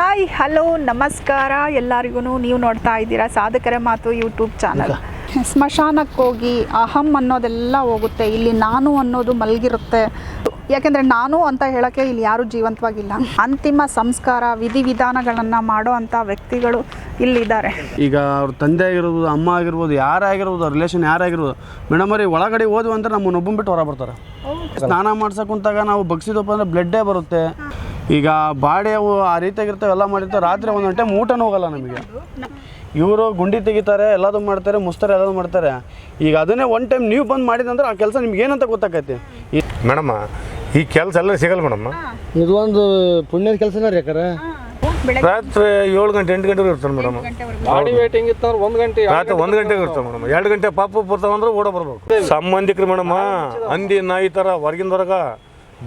Hi hello ನಮಸ್ಕಾರ. ಎಲ್ಲರಿಗೂ ನೀವು ನೋಡ್ತಾ ಇದ್ದೀರಾ ಸಾಧಕರ ಮಾತು ಯೂಟ್ಯೂಬ್ ಚಾನಲ್. ಸ್ಮಶಾನಕ್ಕೆ ಹೋಗಿ ಅಹಂ ಅನ್ನೋದೆಲ್ಲ ಹೋಗುತ್ತೆ. ಇಲ್ಲಿ ನಾನು ಅನ್ನೋದು ಮಲಗಿರುತ್ತೆ. ಯಾಕೆಂದರೆ ನಾನು ಅಂತ ಹೇಳೋಕ್ಕೆ ಇಲ್ಲಿ ಯಾರೂ ಜೀವಂತವಾಗಿಲ್ಲ. ಅಂತಿಮ ಸಂಸ್ಕಾರ ವಿಧಿವಿಧಾನಗಳನ್ನು ಮಾಡೋ ಅಂಥ ವ್ಯಕ್ತಿಗಳು ಇಲ್ಲಿದ್ದಾರೆ. ಈಗ ಅವ್ರ ತಂದೆ ಆಗಿರ್ಬೋದು ಅಮ್ಮ ಆಗಿರ್ಬೋದು ಯಾರಾಗಿರ್ಬೋದು ರಿಲೇಷನ್ ಯಾರಾಗಿರ್ಬೋದು ಮೇಡಮ್ ಅವ್ರಿಗೆ ಒಳಗಡೆ ಹೋದ್ವು ಅಂದ್ರೆ ನಮ್ಮನ್ನು ಒಬ್ಬನ್ ಬಿಟ್ಟು ಹೊರ ಬರ್ತಾರೆ ಸ್ನಾನ ಮಾಡ್ಸಕ್ ಕುಂತಾಗ ನಾವು ಬಗ್ಸಿದಪ್ಪ ಅಂದರೆ ಬ್ಲಡ್ಡೇ ಬರುತ್ತೆ. ಈಗ ಬಾಡಿ ಅವು ಆ ರೀತಿಯಾಗಿರ್ತವೆ ಎಲ್ಲ ಮಾಡಿರ್ತಾರೆ ರಾತ್ರಿ ಒಂದು ಟೈಮ್ ಊಟನೂ ಹೋಗಲ್ಲ ನಮಗೆ. ಇವರು ಗುಂಡಿ ತೆಗಿತಾರೆ ಎಲ್ಲದು ಮಾಡ್ತಾರೆ ಮುಸ್ತಾರೆ ಎಲ್ಲದು ಮಾಡ್ತಾರೆ. ಈಗ ಅದನ್ನೇ ಒನ್ ಟೈಮ್ ನೀವು ಬಂದು ಮಾಡಿದಂದ್ರೆ ಆ ಕೆಲಸ ನಿಮ್ಗೆ ಏನಂತ ಗೊತ್ತಾಕೈತಿ? ಈ ಮೇಡಮ್ಮ ಈ ಕೆಲಸ ಎಲ್ಲ ಸಿಗಲ್ಲ ಮೇಡಮ್ಮ ಇದು ಒಂದು ಪುಣ್ಯದ ಕೆಲಸನೇ ರೀ ಯಾಕಂದ್ರೆ ಬೆಳಗ್ಗೆ ರಾತ್ರಿ ಏಳು ಗಂಟೆ ಎಂಟು ಗಂಟೆಗೆ ಇರ್ತಾರೆ ಮೇಡಮ್. ಬಾಡಿ ವೇಟಿಂಗ್ ಇತ್ತಂದ್ರೆ ಒಂದು ಗಂಟೆ ರಾತ್ರಿ ಒಂದು ಗಂಟೆಗೆ ಇರ್ತಾರೆ ಮೇಡಮ್. ಎರಡು ಗಂಟೆ ಪಾಪ ಬರ್ತಾವಂದ್ರೆ ಓಡ ಬರ್ಬೇಕು ಸಂಬಂಧಿಕರು ಮೇಡಮ್ ಹಂದಿ ನಾಯಿ ಥರ ಹೊರಗಿಂದ ಹೊರಗ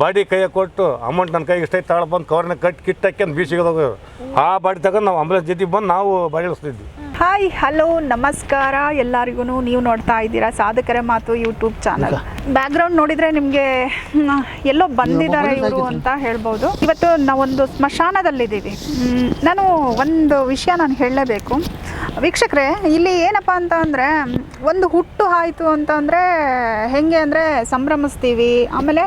ಬಾಡಿ ಕೈಯ ಕೊಟ್ಟು ಅಮೌಂಟ್ ನನ್ನ ಕೈಗೆ ಇಷ್ಟೈತೆ ತಾಳ ಬಂದು ಕವರ್ನ ಕಟ್ ಕಿಟ್ ಬೀಸಿಗೆ ಹೋಗೋದು. ಆ ಬಾಡಿ ತಗೊಂಡು ನಾವು ಆಂಬುಲೆನ್ಸ್ ಜೊತೆ ಬಂದು ನಾವು ಬಾಡಿ ಇಳಿಸ್ತಿದ್ವಿ. ಹಾಯ್ ಹಲೋ ನಮಸ್ಕಾರ ಎಲ್ಲರಿಗೂ ನೀವು ನೋಡ್ತಾ ಇದ್ದೀರಾ ಸಾಧಕರ ಮಾತು ಯೂಟ್ಯೂಬ್ ಚಾನಲ್. ಬ್ಯಾಕ್ಗ್ರೌಂಡ್ ನೋಡಿದರೆ ನಿಮಗೆ ಎಲ್ಲೋ ಬಂದಿದ್ದಾರೆ ಇವರು ಅಂತ ಹೇಳ್ಬೋದು. ಇವತ್ತು ನಾವೊಂದು ಸ್ಮಶಾನದಲ್ಲಿದ್ದೀವಿ. ನಾನು ಒಂದು ವಿಷಯ ನಾನು ಹೇಳಲೇಬೇಕು. ವೀಕ್ಷಕರೇ ಇಲ್ಲಿ ಏನಪ್ಪ ಅಂತ ಅಂದರೆ ಒಂದು ಹುಟ್ಟು ಆಯಿತು ಅಂತಂದರೆ ಹೆಂಗೆ ಅಂದರೆ ಸಂಭ್ರಮಿಸ್ತೀವಿ. ಆಮೇಲೆ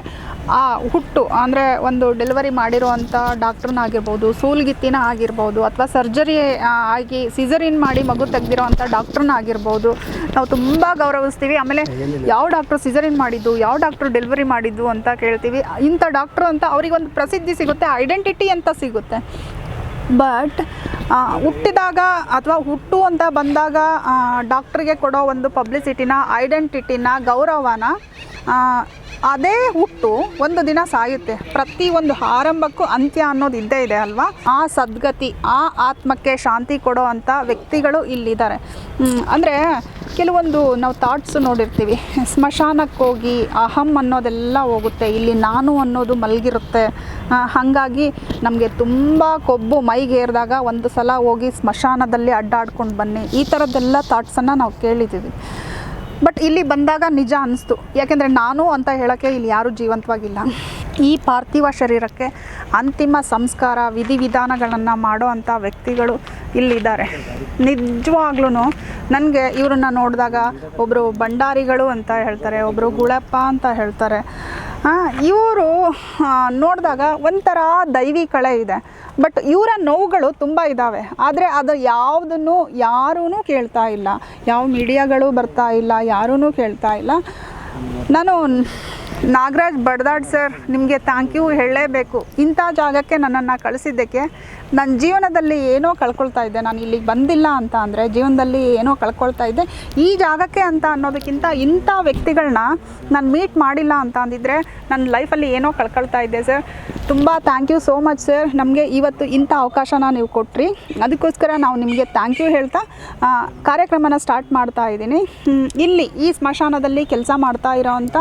ಆ ಹುಟ್ಟು ಅಂದರೆ ಒಂದು ಡೆಲಿವರಿ ಮಾಡಿರುವಂಥ ಡಾಕ್ಟ್ರನ್ನ ಆಗಿರ್ಬೋದು ಸೂಲ್ಗಿತ್ತಿನ ಆಗಿರ್ಬೋದು ಅಥವಾ ಸರ್ಜರಿ ಆಗಿ ಸಿಸರಿನ್ ಮಾಡಿ ಮಗು ತೆಗ್ದಿರೋವಂಥ ಡಾಕ್ಟ್ರನ್ನ ಆಗಿರ್ಬೋದು ನಾವು ತುಂಬ ಗೌರವಿಸ್ತೀವಿ. ಆಮೇಲೆ ಯಾವ ಡಾಕ್ಟ್ರು ಸಿಸರಿನ್ ಮಾಡಿದ್ದು ಯಾವ ಡಾಕ್ಟ್ರು ಡೆಲಿವರಿ ಮಾಡಿದ್ದು ಅಂತ ಕೇಳ್ತೀವಿ. ಇಂಥ ಡಾಕ್ಟ್ರು ಅಂತ ಅವರಿಗೊಂದು ಪ್ರಸಿದ್ಧಿ ಸಿಗುತ್ತೆ ಐಡೆಂಟಿಟಿ ಅಂತ ಸಿಗುತ್ತೆ. ಬಟ್ ಹುಟ್ಟಿದಾಗ ಅಥವಾ ಹುಟ್ಟು ಅಂತ ಬಂದಾಗ ಡಾಕ್ಟ್ರಿಗೆ ಕೊಡೋ ಒಂದು ಪಬ್ಲಿಸಿಟಿನ ಐಡೆಂಟಿಟಿನ ಗೌರವನ ಅದೇ ಹುಟ್ಟು ಒಂದು ದಿನ ಸಾಯುತ್ತೆ. ಪ್ರತಿ ಒಂದು ಆರಂಭಕ್ಕೂ ಅಂತ್ಯ ಅನ್ನೋದು ಇದ್ದೇ ಇದೆ ಅಲ್ವಾ? ಆ ಸದ್ಗತಿ, ಆ ಆತ್ಮಕ್ಕೆ ಶಾಂತಿ ಕೊಡೋ ಅಂಥ ವ್ಯಕ್ತಿಗಳು ಇಲ್ಲಿದ್ದಾರೆ. ಅಂದರೆ ಕೆಲವೊಂದು ನಾವು ಥಾಟ್ಸ್ ನೋಡಿರ್ತೀವಿ. ಸ್ಮಶಾನಕ್ಕೆ ಹೋಗಿ ಅಹಂ ಅನ್ನೋದೆಲ್ಲ ಹೋಗುತ್ತೆ. ಇಲ್ಲಿ ನಾನು ಅನ್ನೋದು ಮಲಗಿರುತ್ತೆ. ಹಾಗಾಗಿ ನಮಗೆ ತುಂಬ ಕೊಬ್ಬು ಮೈಗೇರಿದಾಗ ಒಂದು ಸಲ ಹೋಗಿ ಸ್ಮಶಾನದಲ್ಲಿ ಅಡ್ಡಾಡ್ಕೊಂಡು ಬನ್ನಿ. ಈ ಥರದ್ದೆಲ್ಲ ಥಾಟ್ಸನ್ನು ನಾವು ಕೇಳಿದ್ದೀವಿ. ಬಟ್ ಇಲ್ಲಿ ಬಂದಾಗ ನಿಜ ಅನಿಸ್ತು. ಯಾಕೆಂದರೆ ನಾನು ಅಂತ ಹೇಳೋಕ್ಕೆ ಇಲ್ಲಿ ಯಾರೂ ಜೀವಂತವಾಗಿಲ್ಲ. ಈ ಪಾರ್ಥಿವ ಶರೀರಕ್ಕೆ ಅಂತಿಮ ಸಂಸ್ಕಾರ, ವಿಧಿವಿಧಾನಗಳನ್ನು ಮಾಡೋ ಅಂಥ ವ್ಯಕ್ತಿಗಳು ಇಲ್ಲಿದ್ದಾರೆ. ನಿಜವಾಗ್ಲೂ ನನಗೆ ಇವರನ್ನ ನೋಡಿದಾಗ ಒಬ್ಬರು ಭಂಡಾರಿಗಳು ಅಂತ ಹೇಳ್ತಾರೆ ಒಬ್ಬರು ಗುಳಪ್ಪ ಅಂತ ಹೇಳ್ತಾರೆ. ಇವರು ನೋಡಿದಾಗ ಒಂಥರ ದೈವಿ ಕಳೆ ಇದೆ. ಬಟ್ ಇವರ ನೋವುಗಳು ತುಂಬ ಇದ್ದಾವೆ ಆದರೆ ಅದು ಯಾವುದನ್ನು ಯಾರೂ ಕೇಳ್ತಾ ಇಲ್ಲ. ಯಾವ ಮೀಡಿಯಾಗಳು ಬರ್ತಾ ಇಲ್ಲ ಯಾರೂ ಕೇಳ್ತಾ ಇಲ್ಲ. ನಾನು ನಾಗರಾಜ್ ಬಡ್ದಾಡ್ ಸರ್, ನಿಮಗೆ ಥ್ಯಾಂಕ್ ಯು ಹೇಳಲೇಬೇಕು. ಇಂಥ ಜಾಗಕ್ಕೆ ನನ್ನನ್ನು ಕಳಿಸಿದ್ದಕ್ಕೆ ನನ್ನ ಜೀವನದಲ್ಲಿ ಏನೋ ಕಳ್ಕೊಳ್ತಾ ಇದ್ದೆ. ನಾನು ಇಲ್ಲಿಗೆ ಬಂದಿಲ್ಲ ಅಂತ ಅಂದರೆ ಜೀವನದಲ್ಲಿ ಏನೋ ಕಳ್ಕೊಳ್ತಾ ಇದ್ದೆ. ಈ ಜಾಗಕ್ಕೆ ಅಂತ ಅನ್ನೋದಕ್ಕಿಂತ ಇಂಥ ವ್ಯಕ್ತಿಗಳನ್ನ ನಾನು ಮೀಟ್ ಮಾಡಿಲ್ಲ ಅಂತ ಅಂದಿದ್ದರೆ ನನ್ನ ಲೈಫಲ್ಲಿ ಏನೋ ಕಳ್ಕೊಳ್ತಾ ಇದ್ದೆ ಸರ್. ತುಂಬ thank you so much sir ನಮಗೆ ಇವತ್ತು ಇಂಥ ಅವಕಾಶನ ನೀವು ಕೊಟ್ಟ್ರಿ ಅದಕ್ಕೋಸ್ಕರ ನಾವು ನಿಮಗೆ ಥ್ಯಾಂಕ್ ಯು ಹೇಳ್ತಾ ಕಾರ್ಯಕ್ರಮನ ಸ್ಟಾರ್ಟ್ ಮಾಡ್ತಾ ಇದ್ದೀನಿ. ಇಲ್ಲಿ ಈ ಸ್ಮಶಾನದಲ್ಲಿ ಕೆಲಸ ಮಾಡ್ತಾ ಇರೋವಂಥ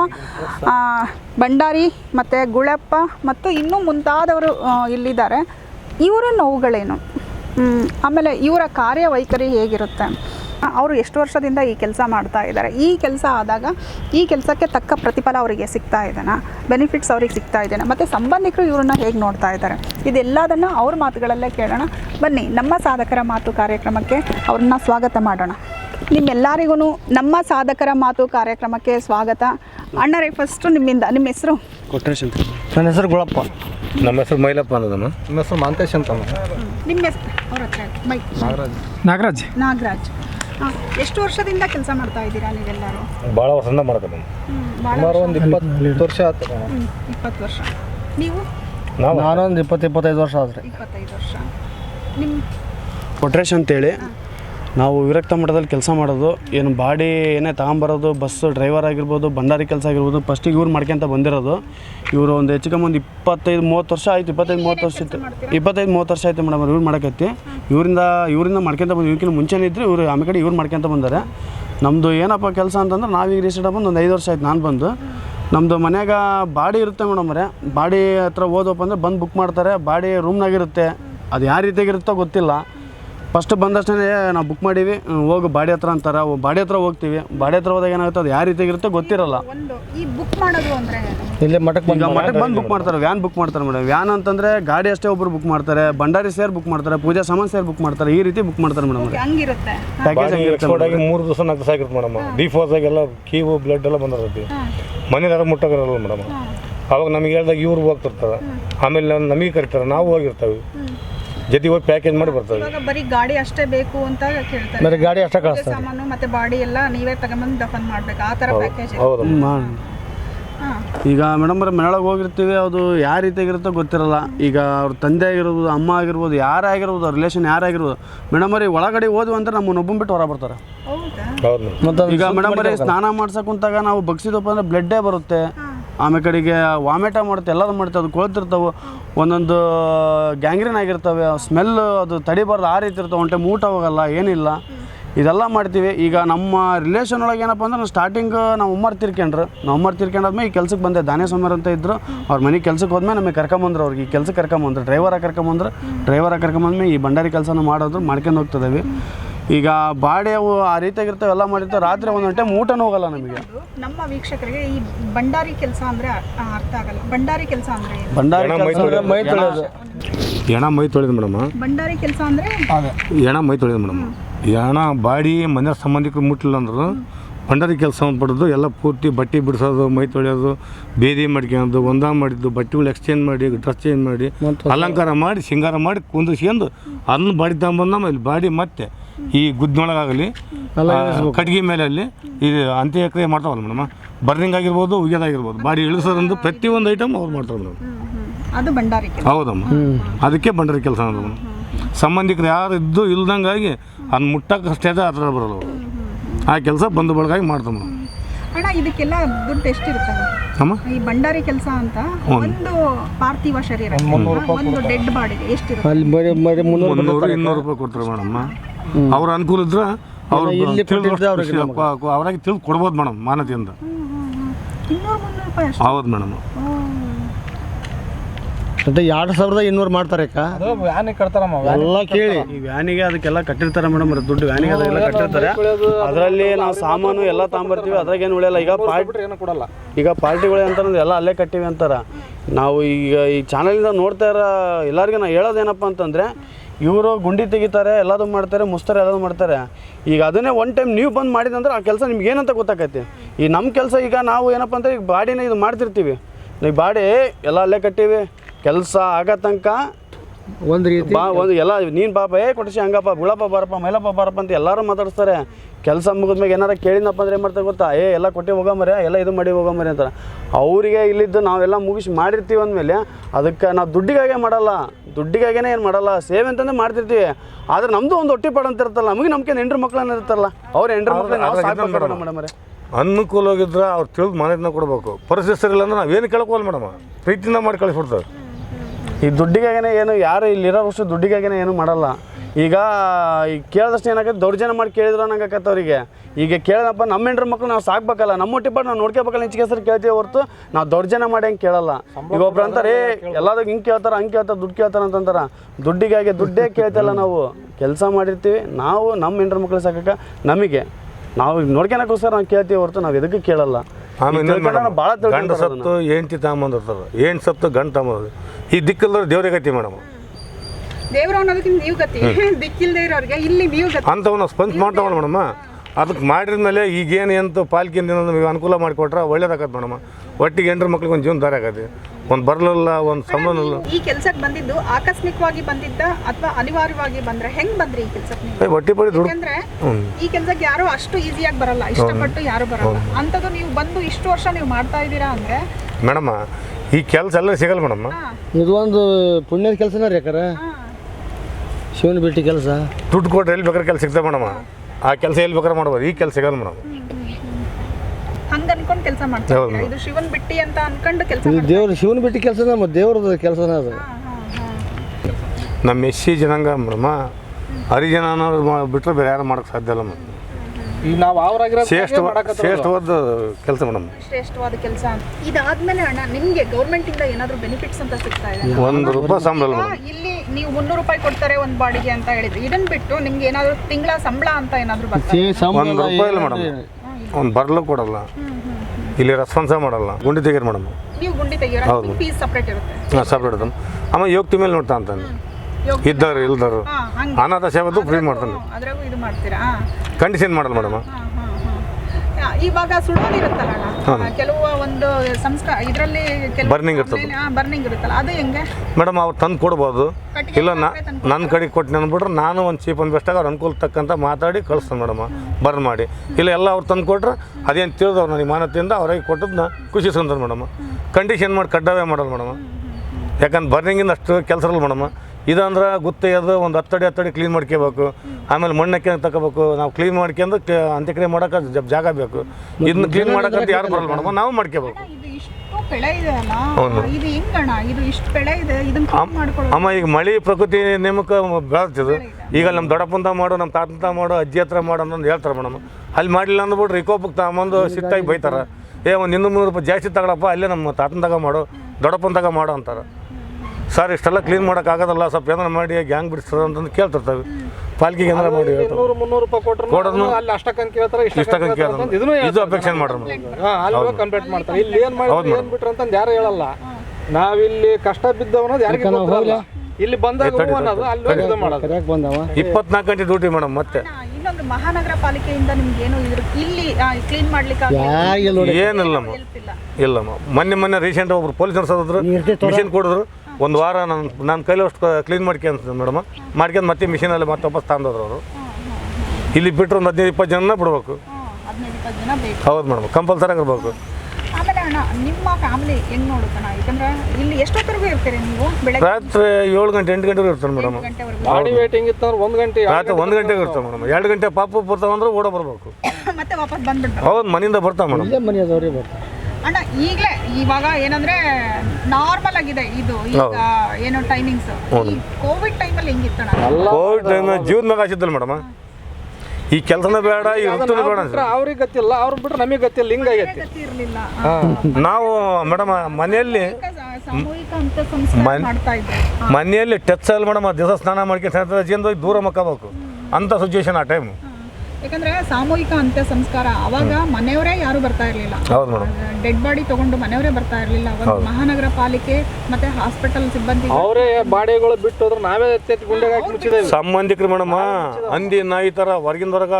ಭಂಡಾರಿ ಮತ್ತು ಗುಳಪ್ಪ ಮತ್ತು ಇನ್ನೂ ಮುಂತಾದವರು ಇಲ್ಲಿದ್ದಾರೆ. ಇವರ ನೋವುಗಳೇನು? ಆಮೇಲೆ ಇವರ ಕಾರ್ಯವೈಖರಿ ಹೇಗಿರುತ್ತೆ? ಅವರು ಎಷ್ಟು ವರ್ಷದಿಂದ ಈ ಕೆಲಸ ಮಾಡ್ತಾ ಇದ್ದಾರೆ? ಈ ಕೆಲಸ ಆದಾಗ ಈ ಕೆಲಸಕ್ಕೆ ತಕ್ಕ ಪ್ರತಿಫಲ ಅವರಿಗೆ ಸಿಗ್ತಾ ಇದ್ದಾನೆ ಬೆನಿಫಿಟ್ಸ್ ಅವ್ರಿಗೆ ಸಿಗ್ತಾ ಇದ್ದಾನೆ ಮತ್ತು ಸಂಬಂಧಿಕರು ಇವರನ್ನ ಹೇಗೆ ನೋಡ್ತಾ ಇದ್ದಾರೆ? ಇದೆಲ್ಲದನ್ನು ಅವ್ರ ಮಾತುಗಳಲ್ಲೇ ಕೇಳೋಣ. ಬನ್ನಿ, ನಮ್ಮ ಸಾಧಕರ ಮಾತು ಕಾರ್ಯಕ್ರಮಕ್ಕೆ ಅವ್ರನ್ನ ಸ್ವಾಗತ ಮಾಡೋಣ. ನಿಮ್ಮೆಲ್ಲರಿಗೂ ನಮ್ಮ ಸಾಧಕರ ಮಾತು ಕಾರ್ಯಕ್ರಮಕ್ಕೆ ಸ್ವಾಗತ. ಅಣ್ಣರೇ ಫಸ್ಟು ನಿಮ್ಮಿಂದ ನಿಮ್ಮ ಹೆಸರು? ಕೊಟ್ರೇಶ್ ಅಂತ. ನನ್ನ ಹೆಸರು ಗುಳಪ್ಪ. ನಮ್ಮ ಹೆಸರು ಮೈಲಪ್ಪ ಅನ್ನೋದಮ್ಮ. ನಿಮ್ಮ ಹೆಸರು ಮಾಂತೇಶ್ ಅಂತ ನಿಮ್ಮ ಹೆಸರು ಅವ್ರ ಹತ್ರ ಮೈಕ್ ನಾಗರಾಜ್. ನಾಗರಾಜ್. ಹಾಂ ಎಷ್ಟು ವರ್ಷದಿಂದ ಕೆಲಸ ಮಾಡ್ತಾ ಇದ್ದೀರಾ ನೀವೆಲ್ಲರೂ? ಭಾಳ ವರ್ಷದಿಂದ ಮಾಡ್ತಾರೆ ಸುಮಾರು ಒಂದು ಇಪ್ಪತ್ತು ವರ್ಷ ಆಯ್ತು ಇಪ್ಪತ್ತು ವರ್ಷ. ನೀವು? ನಾವು? ನಾನೊಂದು ಇಪ್ಪತ್ತು ಇಪ್ಪತ್ತೈದು ವರ್ಷ ಆದ್ರೆ. ಇಪ್ಪತ್ತೈದು ವರ್ಷ. ನಿಮ್ಮ ಕೊಟ್ರೇಶ್ ಅಂತೇಳಿ. ನಾವು ವಿರಕ್ತ ಮಠದಲ್ಲಿ ಕೆಲಸ ಮಾಡೋದು, ಏನು ಬಾಡಿ ಏನೇ ತಗೊಂಬರೋದು ಬಸ್ಸು ಡ್ರೈವರ್ ಆಗಿರ್ಬೋದು, ಭಂಡಾರಿ ಕೆಲಸ ಆಗಿರ್ಬೋದು ಫಸ್ಟಿಗೆ ಇವ್ರು ಮಾಡ್ಕೊಂತ ಬಂದಿರೋದು. ಇವರು ಒಂದು ಹೆಚ್ಚು ಕಮ್ಮಿ ಒಂದು ಇಪ್ಪತ್ತೈದು, ಮೂವತ್ತು ವರ್ಷ ಆಯ್ತು, ಇಪ್ಪತ್ತೈದು, ಮೂವತ್ತು ವರ್ಷ ಇತ್ತು. ಇಪ್ಪತ್ತೈದು, ಮೂವತ್ತು ವರ್ಷ ಆಯ್ತು ಮೇಡಮ್ ಇವ್ರು ಮಾಡಕತ್ತಿ. ಇವರಿಂದ ಇವರಿಂದ ಮಾಡ್ಕೊಂತ ಬಂದು ಇವ್ಕಿನ ಮುಂಚೆನೇ ಇದ್ದರೆ ಇವರು ಆಮೇಲೆ ಕಡೆ ಇವ್ರು ಮಾಡ್ಕೊಂತ ಬಂದಾರೆ. ನಮ್ಮದು ಏನಪ್ಪ ಕೆಲಸ ಅಂತಂದ್ರೆ ನಾವೀಗ ರೀಸೆಂಟ್ ಬಂದು ಒಂದು ಐದು ವರ್ಷ ಆಯ್ತು ನಾನು ಬಂದು. ನಮ್ಮದು ಮನ್ಯಾಗ ಬಾಡಿ ಇರುತ್ತೆ ಮೇಡಮ್ ಅವರೇ. ಬಾಡಿ ಹತ್ರ ಓದಪ್ಪ ಅಂದರೆ ಬಂದು ಬುಕ್ ಮಾಡ್ತಾರೆ, ಬಾಡಿ ರೂಮ್ನಾಗಿರುತ್ತೆ ಅದು ಯಾವ ರೀತಿಯಾಗಿರುತ್ತೋ ಗೊತ್ತಿಲ್ಲ. ಫಸ್ಟ್ ಬಂದಷ್ಟೇ ನಾವು ಬುಕ್ ಮಾಡೀವಿ. ಹೋಗಿ ಬಾಡಿ ಹತ್ರ ಅಂತಾರೆ. ಬಾಡಿ ಹತ್ರ ಹೋಗ್ತೀವಿ. ಬಾಡಿ ಹತ್ರ ಹೋದಾಗ ಏನಾಗುತ್ತೆ? ಅದು ಯಾವ ರೀತಿಯಾಗಿರುತ್ತೆ ಗೊತ್ತಿರಲ್ಲ. ಒಂದು ಈ ಬುಕ್ ಮಾಡೋದು ಅಂದ್ರೆ ಇಲ್ಲೇ ಮಠಕ್ಕೆ ಈಗ ಮಠಕ್ಕೆ ಬಂದು ಬುಕ್ ಮಾಡ್ತಾರೆ. ವ್ಯಾನ್ ಬುಕ್ ಮಾಡ್ತಾರೆ ಮೇಡಮ್. ವ್ಯಾನ್ ಅಂತಂದ್ರೆ ಗಾಡಿ ಅಷ್ಟೇ ಒಬ್ರು ಬುಕ್ ಮಾಡ್ತಾರೆ. ಭಂಡಾರಿ ಸೇರ್ ಬುಕ್ ಮಾಡ್ತಾರೆ. ಪೂಜಾ ಸಾಮಾನು ಸೇರ್ ಬುಕ್ ಮಾಡ್ತಾರೆ. ಈ ರೀತಿ ಬುಕ್ ಮಾಡ್ತಾರೆ ಮೇಡಮ್ ಹಂಗಿರುತ್ತೆ. ಪ್ಯಾಕೇಜ್ ಹಂಗಿರುತ್ತೆ ಮೂರು ದಿವಸ ನಾಲ್ಕು ದಿವಸ ಆಗಿರುತ್ತೆ ಮೇಡಮ್. ಡಿಫೋಸ್ ಆಗೆಲ್ಲ ಕೀವು ಬ್ಲಡ್ ಎಲ್ಲ ಬಂದಿರತ್ತೆ. ಮನೆಯಾರ ಮುಟ್ಟೋಗಿರಲ್ಲ ಮೇಡಮ್. ಅವಾಗ ನಮಗೆ ಹೇಳ್ದಾಗ ಇವ್ರು ಹೋಗ್ತಿರ್ತಾರೆ. ಆಮೇಲೆ ನಮಗೆ ಕರಿತಾರೆ. ನಾವು ಹೋಗಿರ್ತೇವೆ. ಜೊತೆ ಹೋಗಿ ಪ್ಯಾಕೇಜ್ ಮಾಡಿ ಬರ್ತದೆ ಇವಾಗ ಬರೀ ಗಾಡಿ ಅಷ್ಟೇ ಬೇಕು ಅಂತ ಕೇಳ್ತಾರೆ. ಬರೀ ಗಾಡಿ ಅಷ್ಟೇ ಕಳಿಸ್ತಾರೆ. ಸಾಮಾನು ಮತ್ತೆ ಬಾಡಿ ಎಲ್ಲ ನೀವೇ ತಗೊಂಬಂದು ದಫನ್ ಮಾಡ್ಬೇಕು. ಆ ತರ ಪ್ಯಾಕೇಜ್ ಹೌದು. ಹಾ. ಈಗ ಮೇಡಮ್ ಅವ್ರ ಮನೆಯೊಳಗೆ ಹೋಗಿರ್ತೀವಿ ಅದು ಯಾವ ರೀತಿಯಾಗಿರುತ್ತೋ ಗೊತ್ತಿರಲ್ಲ. ಈಗ ಅವ್ರ ತಂದೆ ಆಗಿರ್ಬೋದು ಅಮ್ಮ ಆಗಿರ್ಬೋದು ಯಾರೇ ಆಗಿರ್ಬೋದು ರಿಲೇಷನ್ ರಿಲೇಷನ್ ಯಾರಾಗಿರ್ಬೋದು ಮೇಡಮ್ ಅವ್ರಿಗೆ ಒಳಗಡೆ ಹೋದ್ವಿ ಅಂದ್ರೆ ನಮ್ಮನ್ನ ಒಬ್ಬ ಬಿಟ್ಟು ಹೊರ ಬರ್ತಾರೆ. ಹೌದಾ? ಹೌದು. ಮತ್ತೆ ಈಗ ಮೇಡಮ್ ಅವ್ರಿಗೆ ಸ್ನಾನ ಮಾಡ್ಸಕ್ ಕುಂತಾಗ ನಾವು ಬಗ್ಸಿದಪ್ಪ ಅಂದ್ರೆ ಬ್ಲಡ್ಡೇ ಬರುತ್ತೆ. ಆಮೇಲೆ ಕಡೆಗೆ ವಾಮಿಟ ಮಾಡುತ್ತೆ ಎಲ್ಲದು ಮಾಡುತ್ತೆ ಅದು ಕೊಳ್ತಿರ್ತಾವೆ ಒಂದೊಂದು ಗ್ಯಾಂಗ್ರೀನ್ ಆಗಿರ್ತವೆ ಸ್ಮೆಲ್ ಅದು ತಡಿಬಾರ್ದು ಆ ರೀತಿ ಇರ್ತವೆ ಒಂಟೆ ಮೂಟ ಹೋಗಲ್ಲ ಏನಿಲ್ಲ. ಇದೆಲ್ಲ ಮಾಡ್ತೀವಿ. ಈಗ ನಮ್ಮ ರಿಲೇಷನ್ ಒಳಗೆ ಏನಪ್ಪ ಅಂದ್ರೆ ಸ್ಟಾರ್ಟಿಂಗ್ ನಾವು ಉಮ್ಮರ್ ತಿರ್ಕೊಂಡ್ರು. ನಾವು ಉಮ್ಮರ್ ತಿರ್ಕೊಂಡಾದ್ಮೇಲೆ ಈ ಕೆಲ್ಸಕ್ಕೆ ಬಂದೆ ದಾನೇ ಸೋಮ್ಯರ್ ಅಂತ ಇದ್ರು. ಅವ್ರ ಮನೆ ಕೆಲ್ಸಕ್ಕೆ ಹೋದ್ಮೇಲೆ ನಮಗೆ ಕರ್ಕೊಂಬಂದ್ರು ಅವ್ರಿಗೆ ಈ ಕೆಲ್ಸಕ್ಕೆ ಕರ್ಕೊಂಬಂದ್ರು ಡ್ರೈವರ ಕರ್ಕೊಂಬಂದ್ರು. ಡ್ರೈವರ ಕರ್ಕೊಂಬಂದ್ಮೇಲೆ ಈ ಭಂಡಾರಿ ಕೆಲಸನ ಮಾಡೋದು ಮಾಡ್ಕೊಂಡು ಹೋಗ್ತಿದ್ದೀವಿ ಈಗ ಬಾಡಿ ಅವು ಆ ರೀತಿಯಾಗಿರ್ತವೆ ಎಲ್ಲ ಮಾಡಿರ್ತಾವೆ. ರಾತ್ರಿ ಒಂದು ಗಂಟೆ ಊಟನೂ ಹೋಗಲ್ಲ ನಮಗೆ. ನಮ್ಮ ವೀಕ್ಷಕರಿಗೆ ಈ ಭಂಡಾರಿ ಕೆಲಸ ಅಂದ್ರೆ ಅರ್ಥ ಆಗಲ್ಲ. ಭಂಡಾರಿ ಕೆಲಸ ಅಂದ್ರೆ ಏನು? ಭಂಡಾರಿ ಹೆಣ ಮೈ ಕೆಲ್ಸ ತೊಳೆಯೋದು. ಮೈ ತೊಳೆಯೋದು ಎಣ ಮೈ ತೊಳೆದು ಮೇಡಮ್. ಭಂಡಾರಿ ಕೆಲಸ ಅಂದ್ರೆ? ಎಣ ಮೈ ತೊಳೆದು ಮೇಡಮ್. ಎಣ ಬಾಡಿ ಮನೆ ಸಂಬಂಧಿಕರು ಮುಟ್ಟಲಿಲ್ಲ ಅಂದ್ರೆ ಭಂಡಾರಿ ಕೆಲಸ ಪಡೆದು ಎಲ್ಲ ಪೂರ್ತಿ ಬಟ್ಟೆ ಬಿಡಿಸೋದು ಮೈ ತೊಳೆಯೋದು ಬೇದಿ ಮಾಡ್ಕೊಂಡು ಒಂದ ಮಾಡಿದ್ದು ಬಟ್ಟೆಗಳು ಎಕ್ಸ್ಚೇಂಜ್ ಮಾಡಿ ಡ್ರೆಸ್ ಚೇಂಜ್ ಮಾಡಿ ಅಲಂಕಾರ ಮಾಡಿ ಸಿಂಗಾರ ಮಾಡಿ ಕುಂದಿಸ್ಕೊಂಡು ಅದನ್ನ ಬಾಡಿ ತಗೊಂಬಂದು ಇಲ್ಲಿ ಬಾಡಿ ಮತ್ತೆ ಈ ಗುದ್ದೊಳಗಾಗಲಿ ಕಟ್ಗೆ ಮೇಲೆ ಅಲ್ಲಿ ಇದು ಅಂತ್ಯಕ್ರಿಯೆ ಮಾಡ್ತಾವಲ್ಲ ಮೇಡಮ್? ಬರ್ನಿಂಗ್ ಆಗಿರ್ಬೋದು ಉಗಿಯೋದಾಗಿರ್ಬೋದು ಬಾಡಿ ಇಳಿಸೋದಂದು ಪ್ರತಿಯೊಂದು ಐಟಮ್ ಅವ್ರು ಮಾಡ್ತಾರೆ ಮೇಡಮ್. ಅದು ಭಂಡಾರಿ ಕೆಲಸ. ಹೌದಮ್ಮ. ಅದಕ್ಕೆ ಬಂಡಾರಿ ಕೆಲಸ ಮೇಡಮ್. ಸಂಬಂಧಿಕರು ಯಾರು ಇದ್ದು ಇಲ್ದಂಗಾಗಿ ಅದನ್ನ ಮುಟ್ಟಕ್ಕಷ್ಟೇ ಆ ಬರೋಲ್ಲ ಬರೋದು ಆ ಕೆಲಸ ಬಂದು ಬಳಗಾಗಿ ಮಾಡ್ತಾವೆ ಮೇಡಮ್. ಅಣ್ಣ ಇದಕ್ಕೆಲ್ಲ ದುಡ್ಡು ಎಷ್ಟಿರುತ್ತೆ ಅಮ್ಮ? ಈ ಭಂಡಾರಿ ಕೆಲಸ ಅಂತ ಒಂದು. ಪಾರ್ಥಿವ ಶರೀರ ಒಂದು ಡೆಡ್ ಬಾಡಿಗೆ ಎಷ್ಟಿರುತ್ತೆ? ಇನ್ನೂರು ರೂಪಾಯಿ ಕೊಡ್ತಾರೆ ಮೇಡಮ್. ಅವ್ರ ಅನುಕೂಲ ಇದ್ರೆ ಅವ್ರು ಅವ್ರಿಗೆ ತಿಳಿದು ಕೊಡ್ಬೋದು ಮೇಡಮ್ ಮಾನತೆಯಿಂದ ಅಷ್ಟು. ಹೌದು ಮೇಡಮ್. ಮತ್ತೆ ಎರಡು ಸಾವಿರದ ಇನ್ನೂರು ಮಾಡ್ತಾರೆ ಅಕ್ಕ. ವ್ಯಾನಿಗೆ ಕಟ್ತಾರಮ್ಮ ಎಲ್ಲ ಕೇಳಿ. ಈ ವ್ಯಾನಿಗೆ ಅದಕ್ಕೆಲ್ಲ ಕಟ್ಟಿರ್ತಾರೆ ಮೇಡಮ್ ದುಡ್ಡು ವ್ಯಾನಿಗೆ ಅದಕ್ಕೆಲ್ಲ ಕಟ್ಟಿರ್ತಾರೆ. ಅದರಲ್ಲಿ ನಾವು ಸಾಮಾನು ಎಲ್ಲ ತಗೊಂಬರ್ತೀವಿ ಅದ್ರಾಗ ಏನು ಉಳಿಯಲ್ಲ. ಈಗ ಪಾರ್ಟಿ ಏನು ಕೊಡಲ್ಲ. ಈಗ ಪಾರ್ಟಿಗಳು ಅಂತ ಎಲ್ಲ ಅಲ್ಲೇ ಕಟ್ಟಿವಿ ಅಂತಾರ. ನಾವು ಈಗ ಈ ಚಾನಲಿಂದ ನೋಡ್ತಾ ಇರೋ ಎಲ್ಲರಿಗೂ ನಾ ಹೇಳೋದೇನಪ್ಪ ಅಂತಂದರೆ ಇವರು ಗುಂಡಿ ತೆಗಿತಾರೆ, ಎಲ್ಲದೂ ಮಾಡ್ತಾರೆ, ಮುಸ್ತಾರೆ ಎಲ್ಲದೂ ಮಾಡ್ತಾರೆ. ಈಗ ಅದನ್ನೇ ಒನ್ ಟೈಮ್ ನೀವು ಬಂದು ಮಾಡಿದಂದ್ರೆ ಆ ಕೆಲಸ ನಿಮ್ಗೆ ಏನಂತ ಗೊತ್ತಾಕೈತಿ. ಈ ನಮ್ಮ ಕೆಲಸ ಈಗ ನಾವು ಏನಪ್ಪ ಅಂದ್ರೆ ಈಗ ಬಾಡಿನ ಇದು ಮಾಡ್ತಿರ್ತೀವಿ. ಈಗ ಬಾಡಿ ಎಲ್ಲ ಅಲ್ಲೇ ಕಟ್ಟೀವಿ, ಕೆಲಸ ಆಗೋ ತನಕ ಒಂದು ರೀತಿ ಬಾ ಒಂದು ಎಲ್ಲ ನೀನು ಪಾಪ ಏ ಕೊಡಿಸಿ ಹಂಗಪ್ಪ ಗುಳಪ್ಪ ಬಾರಪ್ಪ ಮೈಲಪ್ಪ ಬಾರಪ್ಪ ಅಂತ ಎಲ್ಲರೂ ಮಾತಾಡಿಸ್ತಾರೆ. ಕೆಲಸ ಮುಗಿದ್ಮೇಲೆ ಏನಾರ ಕೇಳಿದ್ನಪ್ಪ ಅಂದ್ರೆ ಏನು ಮಾಡ್ತಾರೆ ಗೊತ್ತಾ? ಏ ಎಲ್ಲ ಕೊಟ್ಟಿ ಹೋಗಂಬರೆ ಎಲ್ಲ ಇದು ಮಾಡಿ ಹೋಗಂಬರೆ ಅಂತಾರೆ. ಅವರಿಗೆ ಇಲ್ಲಿದ್ದು ನಾವೆಲ್ಲ ಮುಗಿಸಿ ಮಾಡಿರ್ತೀವಿ ಅಂದಮೇಲೆ ಅದಕ್ಕೆ ನಾವು ದುಡ್ಡಿಗಾಗೆ ಮಾಡಲ್ಲ. ದುಡ್ಡಿಗಾಗೇನೆ ಏನು ಮಾಡಲ್ಲ. ಸೇವೆ ಅಂತಂದ್ರೆ ಮಾಡ್ತಿರ್ತೀವಿ. ಆದ್ರೆ ನಮ್ಮದು ಒಂದು ಒಟ್ಟಿ ಪಾಡು ಅಂತ ಇರ್ತಲ್ಲ ನಮಗೆ ನಮ್ಗೆ ಹೆಂಡ್ರ ಮಕ್ಳನ್ನ ಇರ್ತಾರಲ್ಲ ಅವ್ರ ಹೆಂಡ್ರ ಮಕ್ಕಳನ್ನ ಮೇಡಮ್ ಅನುಕೂಲ ಹೋಗಿದ್ರೆ ಅವ್ರು ತಿಳಿದು ಮಾನ್ಯತೆನ ಕೊಡಬೇಕು. ಪರಿಸ್ಥಿತಿ ಸರಿ ಇಲ್ಲ ಅಂದ್ರೆ ನಾವೇನು ಕೇಳ್ಕೊಲ್ಲ ಮೇಡಮ್. ಪ್ರೀತಿಯಿಂದ ಮಾಡಿ ಕಳಿಸ್ಬಿಡ್ತಾರೆ ಈ ದುಡ್ಡಿಗಾಗೇನೆ ಏನು, ಯಾರು ಇಲ್ಲಿರೋಷ್ಟು ದುಡ್ಡಿಗಾಗೇನೆ ಏನು ಮಾಡಲ್ಲ. ಈಗ ಈಗ ಕೇಳಿದಷ್ಟು ಏನಾಗತ್ತೆ ದೌರ್ಜನ್ಯ ಮಾಡಿ ಕೇಳಿದ್ರು ಅನ್ನಂಗಾಕತ್ತೆ ಅವರಿಗೆ. ಈಗ ಕೇಳಿದಪ್ಪ, ನಮ್ಮ ಹೆಂಡ್ರ ಮಕ್ಳು ನಾವು ಸಾಕ್ಬೇಕಲ್ಲ, ನಮ್ಮ ಹೊಟ್ಟೆ ಪಾಡು ನಾವು ನೋಡ್ಕೋಬೇಕಲ್ಲ ಹೆಚ್ಚಿಗೆ ಹೆಸರು ಕೇಳ್ತೀವಿ ಹೊರತು, ನಾವು ದೌರ್ಜನ್ಯ ಮಾಡಿ ಹಂಗೆ ಕೇಳಲ್ಲ. ಈಗ ಒಬ್ರು ಅಂತಾರೆ, ಏ ಹಿಂಗೆ ಕೇಳ್ತಾರೆ, ಹಂಗೆ ಕೇಳ್ತಾರೆ, ದುಡ್ಡು ಕೇಳ್ತಾರೆ ಅಂತಂತಾರೆ. ದುಡ್ಡಿಗಾಗಿ ದುಡ್ಡೇ ಕೇಳ್ತಿಲ್ಲ ನಾವು. ಕೆಲಸ ಮಾಡಿರ್ತೀವಿ, ನಾವು ನಮ್ಮ ಹೆಂಡ್ರ ಮಕ್ಳು ಸಾಕಕ್ಕೆ ನಮಗೆ. ನಾವು ನೋಡ್ಕೊಳಕ್ಕೋಸ್ಕರ ನಾವು ಕೇಳ್ತೀವಿ ಹೊರತು, ನಾವು ಎದಕ್ಕೆ ಕೇಳಲ್ಲ. ಗಂಡ ಸತ್ತು ಹೆಂಡ್ತಿ ತಗೊಂಬಂದಿರ್ತಾರೆ. ಏನು ಸತ್ತು ಗಂಡ ತಗೊಂಬಂದು ಈ ದಿಕ್ಕಲ್ದವ್ರು ದೇವ್ರೇ ಗತಿ ಮೇಡಮ್ ದೇವ್ರು ಅನ್ನೋದಕ್ಕಿಂತ ನೀವು ಗತಿ. ದಿಕ್ಕಿಲ್ದೇ ಇರೋರಿಗೆ ಇಲ್ಲಿ ನೀವು ಗತಿ. ಅಂಥವನ್ನ ಸ್ಪಂದ್ ಮಾಡ್ತಾವ ಮೇಡಮ್ ಅದಕ್ಕೆ ಮಾಡಿದ್ಮೇಲೆ ಈಗೇನು ಎಂತ ಪಾಲ್ಕಿಂದ ನಮಗೆ ಅನುಕೂಲ ಮಾಡಿಕೊಟ್ರೆ ಒಳ್ಳೇದಾಗತ್ತೆ ಮೇಡಮ್ ಒಟ್ಟಿಗೆ ಹೆಂಡ್ರ ಮಕ್ಳಿಗೆ ಒಂದು ಜೀವನ ದಾರಿ ಆಗತ್ತೆ. ಒಂದು ಬರಲಿಲ್ಲ ಒಂದು ಸಂಬಂಧ ಇಲ್ಲ. ಈ ಕೆಲಸಕ್ಕೆ ಬಂದಿದ್ದು ಆಕಸ್ಮಿಕವಾಗಿ ಬಂದಿದ್ದ ಅಥವಾ ಅನಿವಾರ್ಯವಾಗಿ ಬಂದ್ರೆ ಹೆಂಗ್ ಬಂದ್ರಿ ಈ ಕೆಲಸಕ್ಕೆ ನೀವು? ಏ, ಹೊಟ್ಟೆ ಪಡಿ ದುಡ್ಡು ಯಾಕಂದ್ರೆ ಈ ಕೆಲಸಕ್ಕೆ ಯಾರು ಅಷ್ಟು ಈಸಿಯಾಗಿ ಬರಲ್ಲ ಇಷ್ಟಪಟ್ಟು ಯಾರು ಬರಲ್ಲ. ಅಂತದ್ದು ನೀವು ಬಂದು ಇಷ್ಟು ವರ್ಷ ನೀವು ಮಾಡ್ತಾ ಇದ್ದೀರಾ ಅಂದ್ರೆ ಮೇಡಮ್ ಈ ಕೆಲಸ ಎಲ್ಲ ಸಿಗಲ್ಲ ಮೇಡಮ್. ಇದು ಒಂದು ಪುಣ್ಯದ ಕೆಲಸನ ರೀ ಯಾಕಾರ? ಶಿವನ ಬಿಟ್ಟಿ ಕೆಲಸ. ದುಡ್ಡು ಕೊಟ್ರೆ ಎಲ್ಲಿ ಬೇಕಾದ್ರೆ ಕೆಲಸ ಸಿಗ್ತದೆ ಮೇಡಮ್. ಆ ಕೆಲಸ ಎಲ್ಲಿ ಬೇಕಾದ್ರೆ ಮಾಡ್ಬೋದು ಈ ಕೆಲಸ ಸಿಗಲ್ಲ ಮೇಡಮ್. ಹಂಗ ಅನ್ಕೊಂಡ್ ಕೆಲಸ ಮಾಡ್ತಾರೆ ಇದು ಶಿವನ್ ಬಿಟ್ಟಿ ಅಂತ ಅನ್ಕೊಂಡು ಕೆಲಸ ಇದು ದೇವ್ರ ಶಿವನ್ ಬಿಟ್ಟಿ ಕೆಲಸ ನಮ್ಮ ದೇವ್ರದ್ದು ಕೆಲಸನ ಅದು. ನಮ್ಮ ಎಸ್ ಸಿ ಜನಾಂಗ ಮೇಡಮ್ ಹರಿಜನ ಬಿಟ್ಟರೆ ಮಾ- ಬೇರೆ ಯಾರು ಮಾಡೋಕ್ಕೆ ಸಾಧ್ಯ ಇಲ್ಲ ಮೇಡಮ್ ಈಗ ನಾವು ಅವ್ರಾಗಿರೋದು ಶ್ರೇಷ್ಠ ಶ್ರೇಷ್ಠವಾದ ಕೆಲಸ ಮೇಡಮ್ ಶ್ರೇಷ್ಠವಾದ ಕೆಲಸ. ಇದಾದ್ಮೇಲೆ ಅಣ್ಣ ನಿಮಗೆ ಗೌರ್ಮೆಂಟ್ ಇಂದ ಏನಾದ್ರೂ ಬೆನಿಫಿಟ್ಸ್ ಅಂತ ಸಿಗ್ತಾ ಇದೆ ಒಂದು ರೂಪಾಯಿ ಸಂಬಳ ಮೇಡಮ್ ಇಲ್ಲಿ ನೀವು ಮುನ್ನೂರು ರೂಪಾಯಿ ಕೊಡ್ತಾರೆ ಒಂದು ಬಾಡಿಗೆ ಅಂತ ಹೇಳಿದ್ರಿ. ಇದನ್ನ ಬಿಟ್ಟು ನಿಮ್ಗೆ ಏನಾದ್ರೂ ತಿಂಗಳ ಸಂಬಳ ಅಂತ ಏನಾದರೂ ಬರ್ತದೆ? ಒಂದು ರೂಪಾಯಿ ಇಲ್ಲ ಮೇಡಮ್ ಒಂದು ಬರಲು ಕೊಡಲ್ಲ. ಇಲ್ಲಿ ರೆಸ್ಪಾನ್ಸ ಮಾಡಲ್ಲ. ಗುಂಡಿ ತೆಗೀರಿ ಮೇಡಮ್. ನೀವು ಗುಂಡಿ ತೆಗಿಯೋರ ಹೌದು. ಫೀಸ್ ಸಪ್ರೇಟ್ ಇರುತ್ತೆ. ಹಾಂ ಸಪ್ರೇಟ್ ಅದನ್ನು ಆಮೇಲೆ ಯೋಗ್ತಿ ಮೇಲೆ ನೋಡ್ತಾ ಅಂತಾನೆ. ಇದ್ದಾರೆ ಹಾ ಹಂಗೆ. ಅನಾಥ ಸೇವದ್ದು ಫ್ರೀ ಮಾಡ್ತಾನೆ. ಅದ್ರಾಗೂ ಇದು ಮಾಡ್ತೀರಾ? ಕಂಡೀಷನ್ ಮಾಡಲ್ಲ ಮೇಡಮ್. ಹಾ, ಇವಾಗ ಸುಡೋದಿರುತ್ತಲ್ಲ ಅಣ್ಣ? ಕೆಲವು ಒಂದು ಸಂಸ್ಕಾರ ಇದರಲ್ಲಿ ಬರ್ನಿಂಗ್ ಇರ್ತದೆ. ಬರ್ನಿಂಗ್ ಇರುತ್ತಲ್ಲ ಅದು ಹೆಂಗೆ? ಮೇಡಮ್ ಅವ್ರು ತಂದು ಕೊಡ್ಬೋದು. ಇಲ್ಲ ನನ್ನ ಕಡೆ ಕೊಟ್ಟು ಅಂದ್ಬಿಟ್ರೆ ನಾನು ಒಂದು ಚೀಪ್ ಒಂದು ಬೆಸ್ಟಾಗ ಅವ್ರ ಅನುಕೂಲ ತಕ್ಕಂತ ಮಾತಾಡಿ ಕಳಿಸ್ತಾನೆ ಮೇಡಮ್. ಬರ್ನ್ ಮಾಡಿ. ಇಲ್ಲ ಎಲ್ಲ ಅವ್ರು ತಂದು ಕೊಟ್ರೆ ಅದೇನು ತಿಳಿದವ್ರು ನನಗೆ ಮಾನತೆಯಿಂದ ಅವ್ರಿಗೆ ಕೊಟ್ಟದ್ ಖುಷಿ ಸಂದ್ರ ಮೇಡಮ್. ಕಂಡೀಷನ್ ಮಾಡಿ ಕಡ್ಡಾಯ ಮಾಡೋದು ಮೇಡಮ್. ಯಾಕಂದ್ರೆ ಬರ್ನಿಂಗಿಂದ ಅಷ್ಟು ಕೆಲಸ ಇರಲ್ಲ ಮೇಡಮ್. ಇದಂದ್ರೆ ಗುತ್ತೆಯದು ಒಂದು ಹತ್ತಡಿ ಹತ್ತಡಿ ಕ್ಲೀನ್ ಮಾಡ್ಕೋಬೇಕು. ಆಮೇಲೆ ಮಣ್ಣಕ್ಕೆ ತಗೋಬೇಕು. ನಾವು ಕ್ಲೀನ್ ಮಾಡ್ಕೊಂಡು ಅಂತ್ಯಕ್ರಿಯೆ ಮಾಡೋಕೆ ಜಾಗ ಬೇಕು. ಇದನ್ನ ಕ್ಲೀನ್ ಮಾಡೋಕ್ಕಂತ ಯಾರು ಬರಲ್ಲ ಮೇಡಮ್ ನಾವು ಮಾಡ್ಕೋಬೇಕು. ಅಮ್ಮ ಈಗ ಮಳೆ ಪ್ರಕೃತಿ ನೇಮಕ ಬೆಳೆತಿದ್ದು ಈಗ ನಮ್ಮ ದೊಡ್ಡಪ್ಪಂತ ಮಾಡು ನಮ್ಮ ತಾತಂತ ಮಾಡು ಅಜ್ಜಿ ಹತ್ರ ಮಾಡು ಅನ್ನೋದು ಹೇಳ್ತಾರೆ ಮೇಡಮ್. ಅಲ್ಲಿ ಮಾಡಲಿಲ್ಲ ಅಂದ್ಬಿಟ್ರೆ ರಿಕೋಪಕ್ಕೆ ತಗೊಂಬಂದು ಸಿಟ್ಟಾಗಿ ಬೈತಾರೆ. ಏ ಒಂದು ಇನ್ನೂ ಮುನ್ನೂರು ರೂಪಾಯಿ ಜಾಸ್ತಿ ತಗೊಳಪ್ಪ ಅಲ್ಲೇ ನಮ್ಮ ತಾತನ ತಗ ಮಾಡು ದೊಡ್ಡಪ್ಪನ ತಗ ಮಾಡು ಅಂತಾರೆ. ಸರ್ ಇಷ್ಟೆಲ್ಲ ಕ್ಲೀನ್ ಮಾಡೋಕ್ಕಾಗೋದಲ್ಲ ಸ್ವಲ್ಪ ಏನಾರ ಮಾಡಿ ಗ್ಯಾಂಗ್ ಬಿಡಿಸ್ತದ ಅಂತಂದು ಕೇಳ್ತಿರ್ತವೆ. ಪಾಲ್ಕಿಗೆ ಏನಾರ ಮಾಡಿ ನೂರು ಮುನ್ನೂರು ರೂಪಾಯಿ ಕೊಟ್ರು ಕೊಡೋದು ಅಲ್ಲಿ ಅಷ್ಟಕ್ಕಂತ ಕೇಳ್ತಾರೆ ಇಷ್ಟಕ್ಕಂತ ಕೇಳ್ತಾರೆ. ಇದನ್ನು ಇದು ಅಪೇಕ್ಷೆ ಮಾಡ್ರಿ ಮೇಡಮ್ ಹಾ ಅಲ್ಲಿ ಕಂಪ್ಲೇಂಟ್ ಮಾಡ್ತಾರೆ. ಇಲ್ಲಿ ಏನ್ ಹೌದು ಮಾಡಿದ್ರು ಏನ್ ಬಿಟ್ರು ಅಂತಂದು ಯಾರು ಹೇಳಲ್ಲ. ನಾವಿಲ್ಲಿ ಕಷ್ಟ ಬಿದ್ದವ ಅನ್ನೋದು ಯಾರಿಗೆ ಗೊತ್ತಿರಲ್ಲ. ಇಲ್ಲಿ ಬಂದಾಗ ಹೂ ಅನ್ನೋದು ಅಲ್ಲಿ ಹೋಗಿ ಇದು ಮಾಡೋದು. ಬಂದವ? ಇಪ್ಪತ್ನಾಲ್ಕು ಗಂಟೆ ಡ್ಯೂಟಿ ಮೇಡಮ್ ಮತ್ತೆ. ಇನ್ನೊಂದು ಮಹಾನಗರ ಪಾಲಿಕೆಯಿಂದ ನಿಮ್ಗೆ ಏನು ಇದ್ರ ಇಲ್ಲಿ ಕ್ಲೀನ್ ಮಾಡ್ಲಿಕ್ಕೆ ಯಾರಿಗೆ ನೋಡಿ. ಏನಿಲ್ಲಮ್ಮ. ಹೆಲ್ಪ್ ಇಲ್ಲ. ಇಲ್ಲಮ್ಮ. ಮೊನ್ನೆ ಮೊನ್ನೆ ರೀಸೆಂಟ್ ಒಬ್ರು ಪೊಲೀಸ್ ಮಿಷನ್ ಮಿಷಿನ್ ಕೊಡಿದ್ರು. ಒಂದು ವಾರ ನನ್ನ ನನ್ನ ಕೈಲಿ ಅಷ್ಟು ಕ್ಲೀನ್ ಮಾಡ್ಕೊಂತ ಮೇಡಮ್. ಮಾಡ್ಕೊಂಡು ಮತ್ತೆ ಮಿಷಿನಲ್ಲಿ ಮತ್ತೆ ವಾಪಸ್ ತಂದೋದ್ರು ಅವರು. ಇಲ್ಲಿ ಬಿಟ್ಟರು ಒಂದು ಹದಿನೈದು ಇಪ್ಪತ್ತು ಜನನ ಬಿಡ್ಬೇಕು. ಹ್ಮ್, ಜನ ಬೇಕು. ಹೌದು ಮೇಡಮ್ ಕಂಪಲ್ಸರಿ ಆಗಿರ್ಬೇಕು ಆಮೇಲೆ ಅಣ್ಣ ನಿಮ್ಮ ಫ್ಯಾಮಿಲಿ ಹೆಂಗ್ ನೋಡುತ್ತಣ್ಣ ಯಾಕಂದ್ರೆ ಇಲ್ಲಿ ಎಷ್ಟೊತ್ತರೆಗೂ ಇರ್ತೀರಿ ನೀವು? ಬೆಳಗ್ಗೆ? ರಾತ್ರಿ ಏಳು ಗಂಟೆ ಎಂಟು ಗಂಟೆ ಇರ್ತಾರೆ ಮೇಡಮ್. ಗಂಟೆವರೆಗೂ. ಬಾಡಿ ವೇಟಿಂಗ್ ಇತ್ತಂದ್ರೆ ಒಂದು ಗಂಟೆ ರಾತ್ರಿ ಒಂದು ಗಂಟೆಗೆ ಇರ್ತಾರೆ ಮೇಡಮ್. ಎರಡು ಗಂಟೆ ಪಾಪು ಬರ್ತಾವಂದ್ರೆ ಓಡ ಬರ್ಬೇಕು. ಮತ್ತೆ ವಾಪಸ್ ಬಂದ್ಬಿಡ್ತಾರೆ ಹೌದು ಮನೆಯಿಂದ ಬರ್ತಾವೆ ಮೇಡಮ್. ಇಲ್ಲೇ ಮನೆ ಅದವ್ರಿ ಬರ್ತಾರೆ. ಅಣ್ಣ ಈಗಲೇ ಇವಾಗ ಏನಂದ್ರೆ ನಾರ್ಮಲ್ ಆಗಿದೆ ಇದು. ಈಗ ಏನೋ ಟೈಮಿಂಗ್ಸ್ ಕೋವಿಡ್ ಟೈಮಲ್ಲಿ ಹೆಂಗಿತ್ತಣ್ಣ? ಕೋವಿಡ್ ಟೈಮ್ ಜೀವನ ಮ್ಯಾಗ ಆಸಿದ್ದಲ್ಲ ಮೇಡಮ್. ಈ ಕೆಲಸನ ಬೇಡ ಈ ವೃತ್ತಿನೂ ಬೇಡ. ಅವ್ರಿಗೆ ಗೊತ್ತಿಲ್ಲ ಅವ್ರು ಬಿಟ್ರೆ ನಮಗೆ ಗೊತ್ತಿಲ್ಲ ಹಿಂಗ ಆಗೈತಿ. ನಾವು ಮೇಡಮ್ ಮನೆಯಲ್ಲಿ ಮನೆಯಲ್ಲಿ ಟಚ್ ಅಲ್ಲಿ ಮೇಡಮ್ ದಿವಸ ಸ್ನಾನ ಮಾಡ್ಕೊಂಡು ಹೋಗಿ ದೂರ ಮಕ್ಕಬೇಕು. ಅಂತ ಸಿಚುವೇಶನ್ ಆ ಟೈಮ್ ಯಾಕಂದ್ರೆ ಸಾಮೂಹಿಕ ಅಂತ್ಯ ಸಂಸ್ಕಾರ ಅವಾಗ ಮನೆಯವರೇ ಯಾರು ಬರ್ತಾ ಇರಲಿಲ್ಲ. ಡೆಡ್ ಬಾಡಿ ತಗೊಂಡು ಮನೆಯವರೇ ಬರ್ತಾ ಇರಲಿಲ್ಲ. ಅವಾಗ ಮಹಾನಗರ ಪಾಲಿಕೆ ಮತ್ತೆ ಹಾಸ್ಪಿಟಲ್ ಸಿಬ್ಬಂದಿ ಅವರೇ ಬಾಡಿಗಳು ಬಿಟ್ಟು ಹೋದ್ರೆ ನಾವೇ ಸಂಬಂಧಿಕರು ಮೇಡಮ್ ಹಂದಿ. ನಾಯಿ ಥರ ಹೊರಗಿಂದವರೆಗ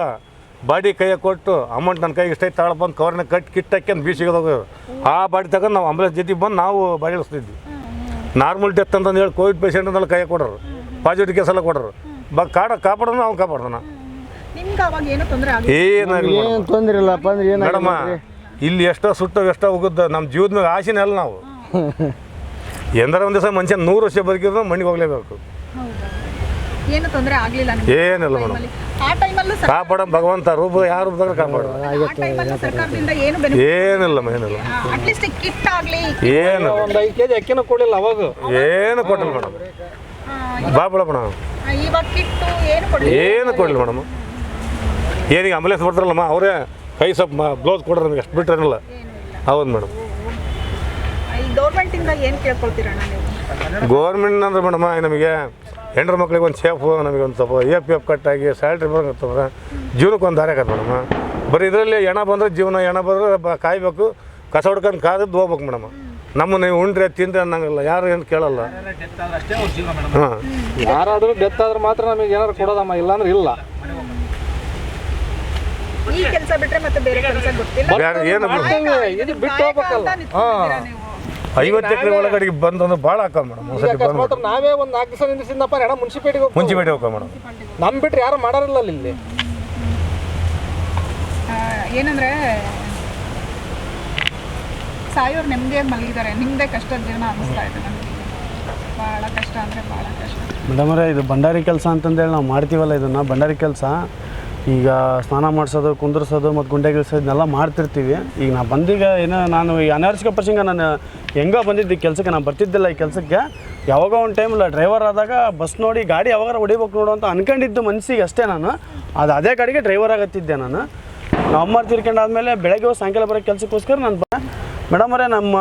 ಬಾಡಿ ಕೈಯ ಕೊಟ್ಟು ಅಮೌಂಟ್ ನನ್ನ ಕೈಗೆ ಇಷ್ಟೈತೆ ತಾಳ ಬಂದು ಕವರ್ನ ಕಟ್ ಕಿಟ್ ಹಾಕ್ಯಂದು ಬೀಸಿಗೆ ಆ ಬಾಡಿ ತಗೊಂಡು ನಾವು ಆಂಬುಲೆನ್ಸ್ ಜೊತೆಗೆ ಬಂದು ನಾವು ಬಾಡಿ ಇಳಿಸ್ತಿದ್ವಿ. ನಾರ್ಮಲ್ ಡೆತ್ ಅಂತಂದು ಹೇಳಿ ಕೋವಿಡ್ ಪೇಷಂಟ್ ಅಂತೆಲ್ಲ ಕೈಯಾಗ ಕೊಡೋರು. ಪಾಸಿಟಿವ್ ಕೇಸ್ ಎಲ್ಲ ಕೊಡೋರು. ಬ ಕಾಡ ಕಾಪಾಡೋದು ಅವ್ನು ಕಾಪಾಡ್ತಾನ. ನಿಮ್ಗೆ ಅವಾಗ ಏನು ತೊಂದರೆ ಆಗಿ ಏನಾಗಲಿ ಏನು ತೊಂದ್ರೆ ಇಲ್ಲಪ್ಪ ಅಂದ್ರೆ ಏನು ಇಲ್ಲಿ ಎಷ್ಟೋ ಸುತ್ತ ಎಷ್ಟೋ ಹೋಗುತ್ತ ನಮ್ಮ ಜೀವದ ಮೇಲೆ ಆಸೆನೇ ಅಲ್ಲ ನಾವು. ಎಂದರ ಒಂದು ದಿವಸ ಮನುಷ್ಯ ನೂರು ವರ್ಷ ಬದುಕಿದ್ರು ಮಣ್ಣಿಗೆ ಹೋಗ್ಲೇಬೇಕು. ಏನು ತೊಂದರೆ ಆಗ್ಲಿಲ್ಲ ನಿಮ್ಗೆ ಏನಿಲ್ಲ ಮೇಡಮ್. ಟೈಮಲ್ಲಿ? ಆ ಟೈಮಲ್ಲೂ ಸರ್ ಕಾಪಾಡ ಭಗವಂತ ರೂಪ ಯಾರು ರೂಪದಾಗ ಕಾಪಾಡ ಆ ಟೈಮಲ್ಲೂ ಸರ್ಕಾರದಿಂದ ಏನು ಬೆನಿಫಿಟ್ ಏನಿಲ್ಲ ಏನಿಲ್ಲ ಅಟ್ಲೀಸ್ಟ್ ಕಿಟ್ ಆಗ್ಲಿ. ಏನು ಒಂದು ಐದು ಕೆಜಿ ಅಕ್ಕಿನೂ ಕೊಡಲಿಲ್ಲ ಅವಾಗ. ಏನು ಕೊಟ್ಟಿಲ್ಲ ಮೇಡಮ್. ಬಾಬಳ ಮೇಡಮ್ ಇವಾಗ ಕಿಟ್ಟು ಏನು ಕೊಡ್ಲಿ ಏನು ಕೊಡಲಿಲ್ಲ ಮೇಡಮ್. ಏನೀಗ ಆಂಬುಲೆನ್ಸ್ ಬರ್ತಾರಲ್ಲಮ್ಮ ಅವರೇ ಕೈ ಸ್ವಲ್ಪ ಬ್ಲೌಸ್ ಕೊಡ್ರಿ ನಮಗೆ ಅಷ್ಟು ಬಿಟ್ರೇನಿಲ್ಲ ಹೌದು ಮೇಡಮ್. ಈ ಗೌರ್ಮೆಂಟ್ ಇಂದ ಏನು ಕೇಳ್ಕೊಳ್ತೀರಣ್ಣ ನೀವು? ಗೌರ್ಮೆಂಟ್ ಅಂದ್ರೆ ಮೇಡಮ್ ನಮಗೆ ಹೆಂಡ್ರ ಮಕ್ಳಿಗೆ ಒಂದು ಸೇಫು ನಮಗೆ ಒಂದು ಸ್ವಲ್ಪ ಎ ಪಿ ಎಫ್ ಕಟ್ಟಾಗಿ ಸ್ಯಾಲ್ರಿ ಬರೋಂಗತ್ತಂದ್ರೆ ಜೀವನಕ್ಕೆ ಒಂದು ದಾರಿ ಆಗತ್ತೆ ಮೇಡಮ್. ಬರೀ ಇದರಲ್ಲಿ ಹೆಣ ಬಂದರೆ ಜೀವನ ಹೆಣ ಬಂದರೆ ಬ- ಕಾಯ್ಬೇಕು. ಕಸ ಹೊಡ್ಕೊಂಡು ಕಾದದ್ದು ಹೋಗ್ಬೇಕು ಮೇಡಮ್. ನಮ್ಮ ನೀವು ಉಂಡ್ರೆ ತಿಂದ್ರೆ ಅನ್ನಂಗಿಲ್ಲ ಯಾರು ಏನು ಕೇಳಲ್ಲ. ಹಾಂ ಯಾರಾದರೂ ಡೆತ್ ಆದ್ರೆ ಮಾತ್ರ ನಮಗೆ ಏನಾದ್ರು ಕೊಡೋದಮ್ಮ ಇಲ್ಲಾಂದ್ರೆ ಇಲ್ಲ. ಈ ಕೆಲಸ ಬಿಟ್ರೆ ಮತ್ತೆ ಬೇರೆ ಕೆಲಸ ಗೊತ್ತಿಲ್ಲ. ಬೇರೆ ಏನು ಇದು ಬಿಟ್ಟು ಹೋಗ್ಬೇಕಲ್ಲ. ಐವತ್ತು ಎಕರೆ ಒಳಗಡೆ ಬಂದು ಭಾಳ ಹಾಕ ಮೇಡಮ್ ಒಂದ್ಸತಿ ನಾವೇ ಒಂದು ನಾಲ್ಕು ದಿವಸ ನಿಂದಿಸಿಂದಪ್ಪ ಹೆಣ ಮುನ್ಸಿಪೇಟೆಗೆ ಮುನ್ಸಿಪೇಟೆ ಮುಂಚೆ ಬೇಡಿ ಹೋಗ ಮೇಡಮ್. ನಮ್ಮ ಬಿಟ್ರೆ ಯಾರು ಮಾಡಾರಿಲ್ಲ ಅಲ್ಲಿ ಇಲ್ಲಿ. ಆ, ಏನಂದ್ರೆ ಸಾಯೋರು ನೆಮ್ಮದಿಯಾಗಿ ಮಲಗಿದ್ದಾರೆ. ನಿಮ್ಮದೇ ಕಷ್ಟದ ಜೀವನ ಅನಿಸ್ತಾ ಇದೆ ಭಾಳ ಕಷ್ಟ ಅಂದರೆ ಭಾಳ ಕಷ್ಟ. ಮೇಡಮ್ರೆ ಇದು ಭಂಡಾರಿ ಕೆಲಸ ಅಂತಂದೇಳಿ ನಾವು ಮಾಡ್ತೀವಲ್ಲ ಇದನ್ನು. ಭಂಡಾರಿ ಕೆಲಸ ಈಗ ಸ್ನಾನ ಮಾಡಿಸೋದು, ಕುಂದ್ರಿಸೋದು ಮತ್ತು ಗುಂಡೆ ಇದನ್ನೆಲ್ಲ ಮಾಡ್ತಿರ್ತೀವಿ. ಈಗ ನಾನು ಬಂದೀಗ ಏನೋ ನಾನು ಈ ಅನಾರ್ಸಿಕ ಪ್ರಸಂಗ ನಾನು ಹೆಂಗೋ ಬಂದಿದ್ದೆ ಕೆಲಸಕ್ಕೆ ನಾನು ಬರ್ತಿದ್ದಿಲ್ಲ ಈ ಕೆಲಸಕ್ಕೆ. ಯಾವಾಗ ಒಂದು ಟೈಮ್ ಡ್ರೈವರ್ ಆದಾಗ ಬಸ್ ನೋಡಿ ಗಾಡಿ ಯಾವಾಗ ಹೊಡಿಬೇಕು ನೋಡು ಅಂತ ಅನ್ಕೊಂಡಿದ್ದು ಮನಸ್ಸಿಗೆ ಅಷ್ಟೇ ನಾನು. ಅದು ಅದೇ ಗಾಡಿಗೆ ಡ್ರೈವರ್ ಆಗತ್ತಿದ್ದೆ ನಾನು. ನಮ್ಮ ಅಮ್ಮ ತೀರ್ಕೊಂಡಾದ್ಮೇಲೆ ಬೆಳಗ್ಗೆ ಹೋಗಿ ಸಾಯಂಕಾಲ ಬರೋ ಕೆಲಸಕ್ಕೋಸ್ಕರ ನಾನು ಬ, ಮೇಡಮ್ ಅವರೇ, ನಮ್ಮ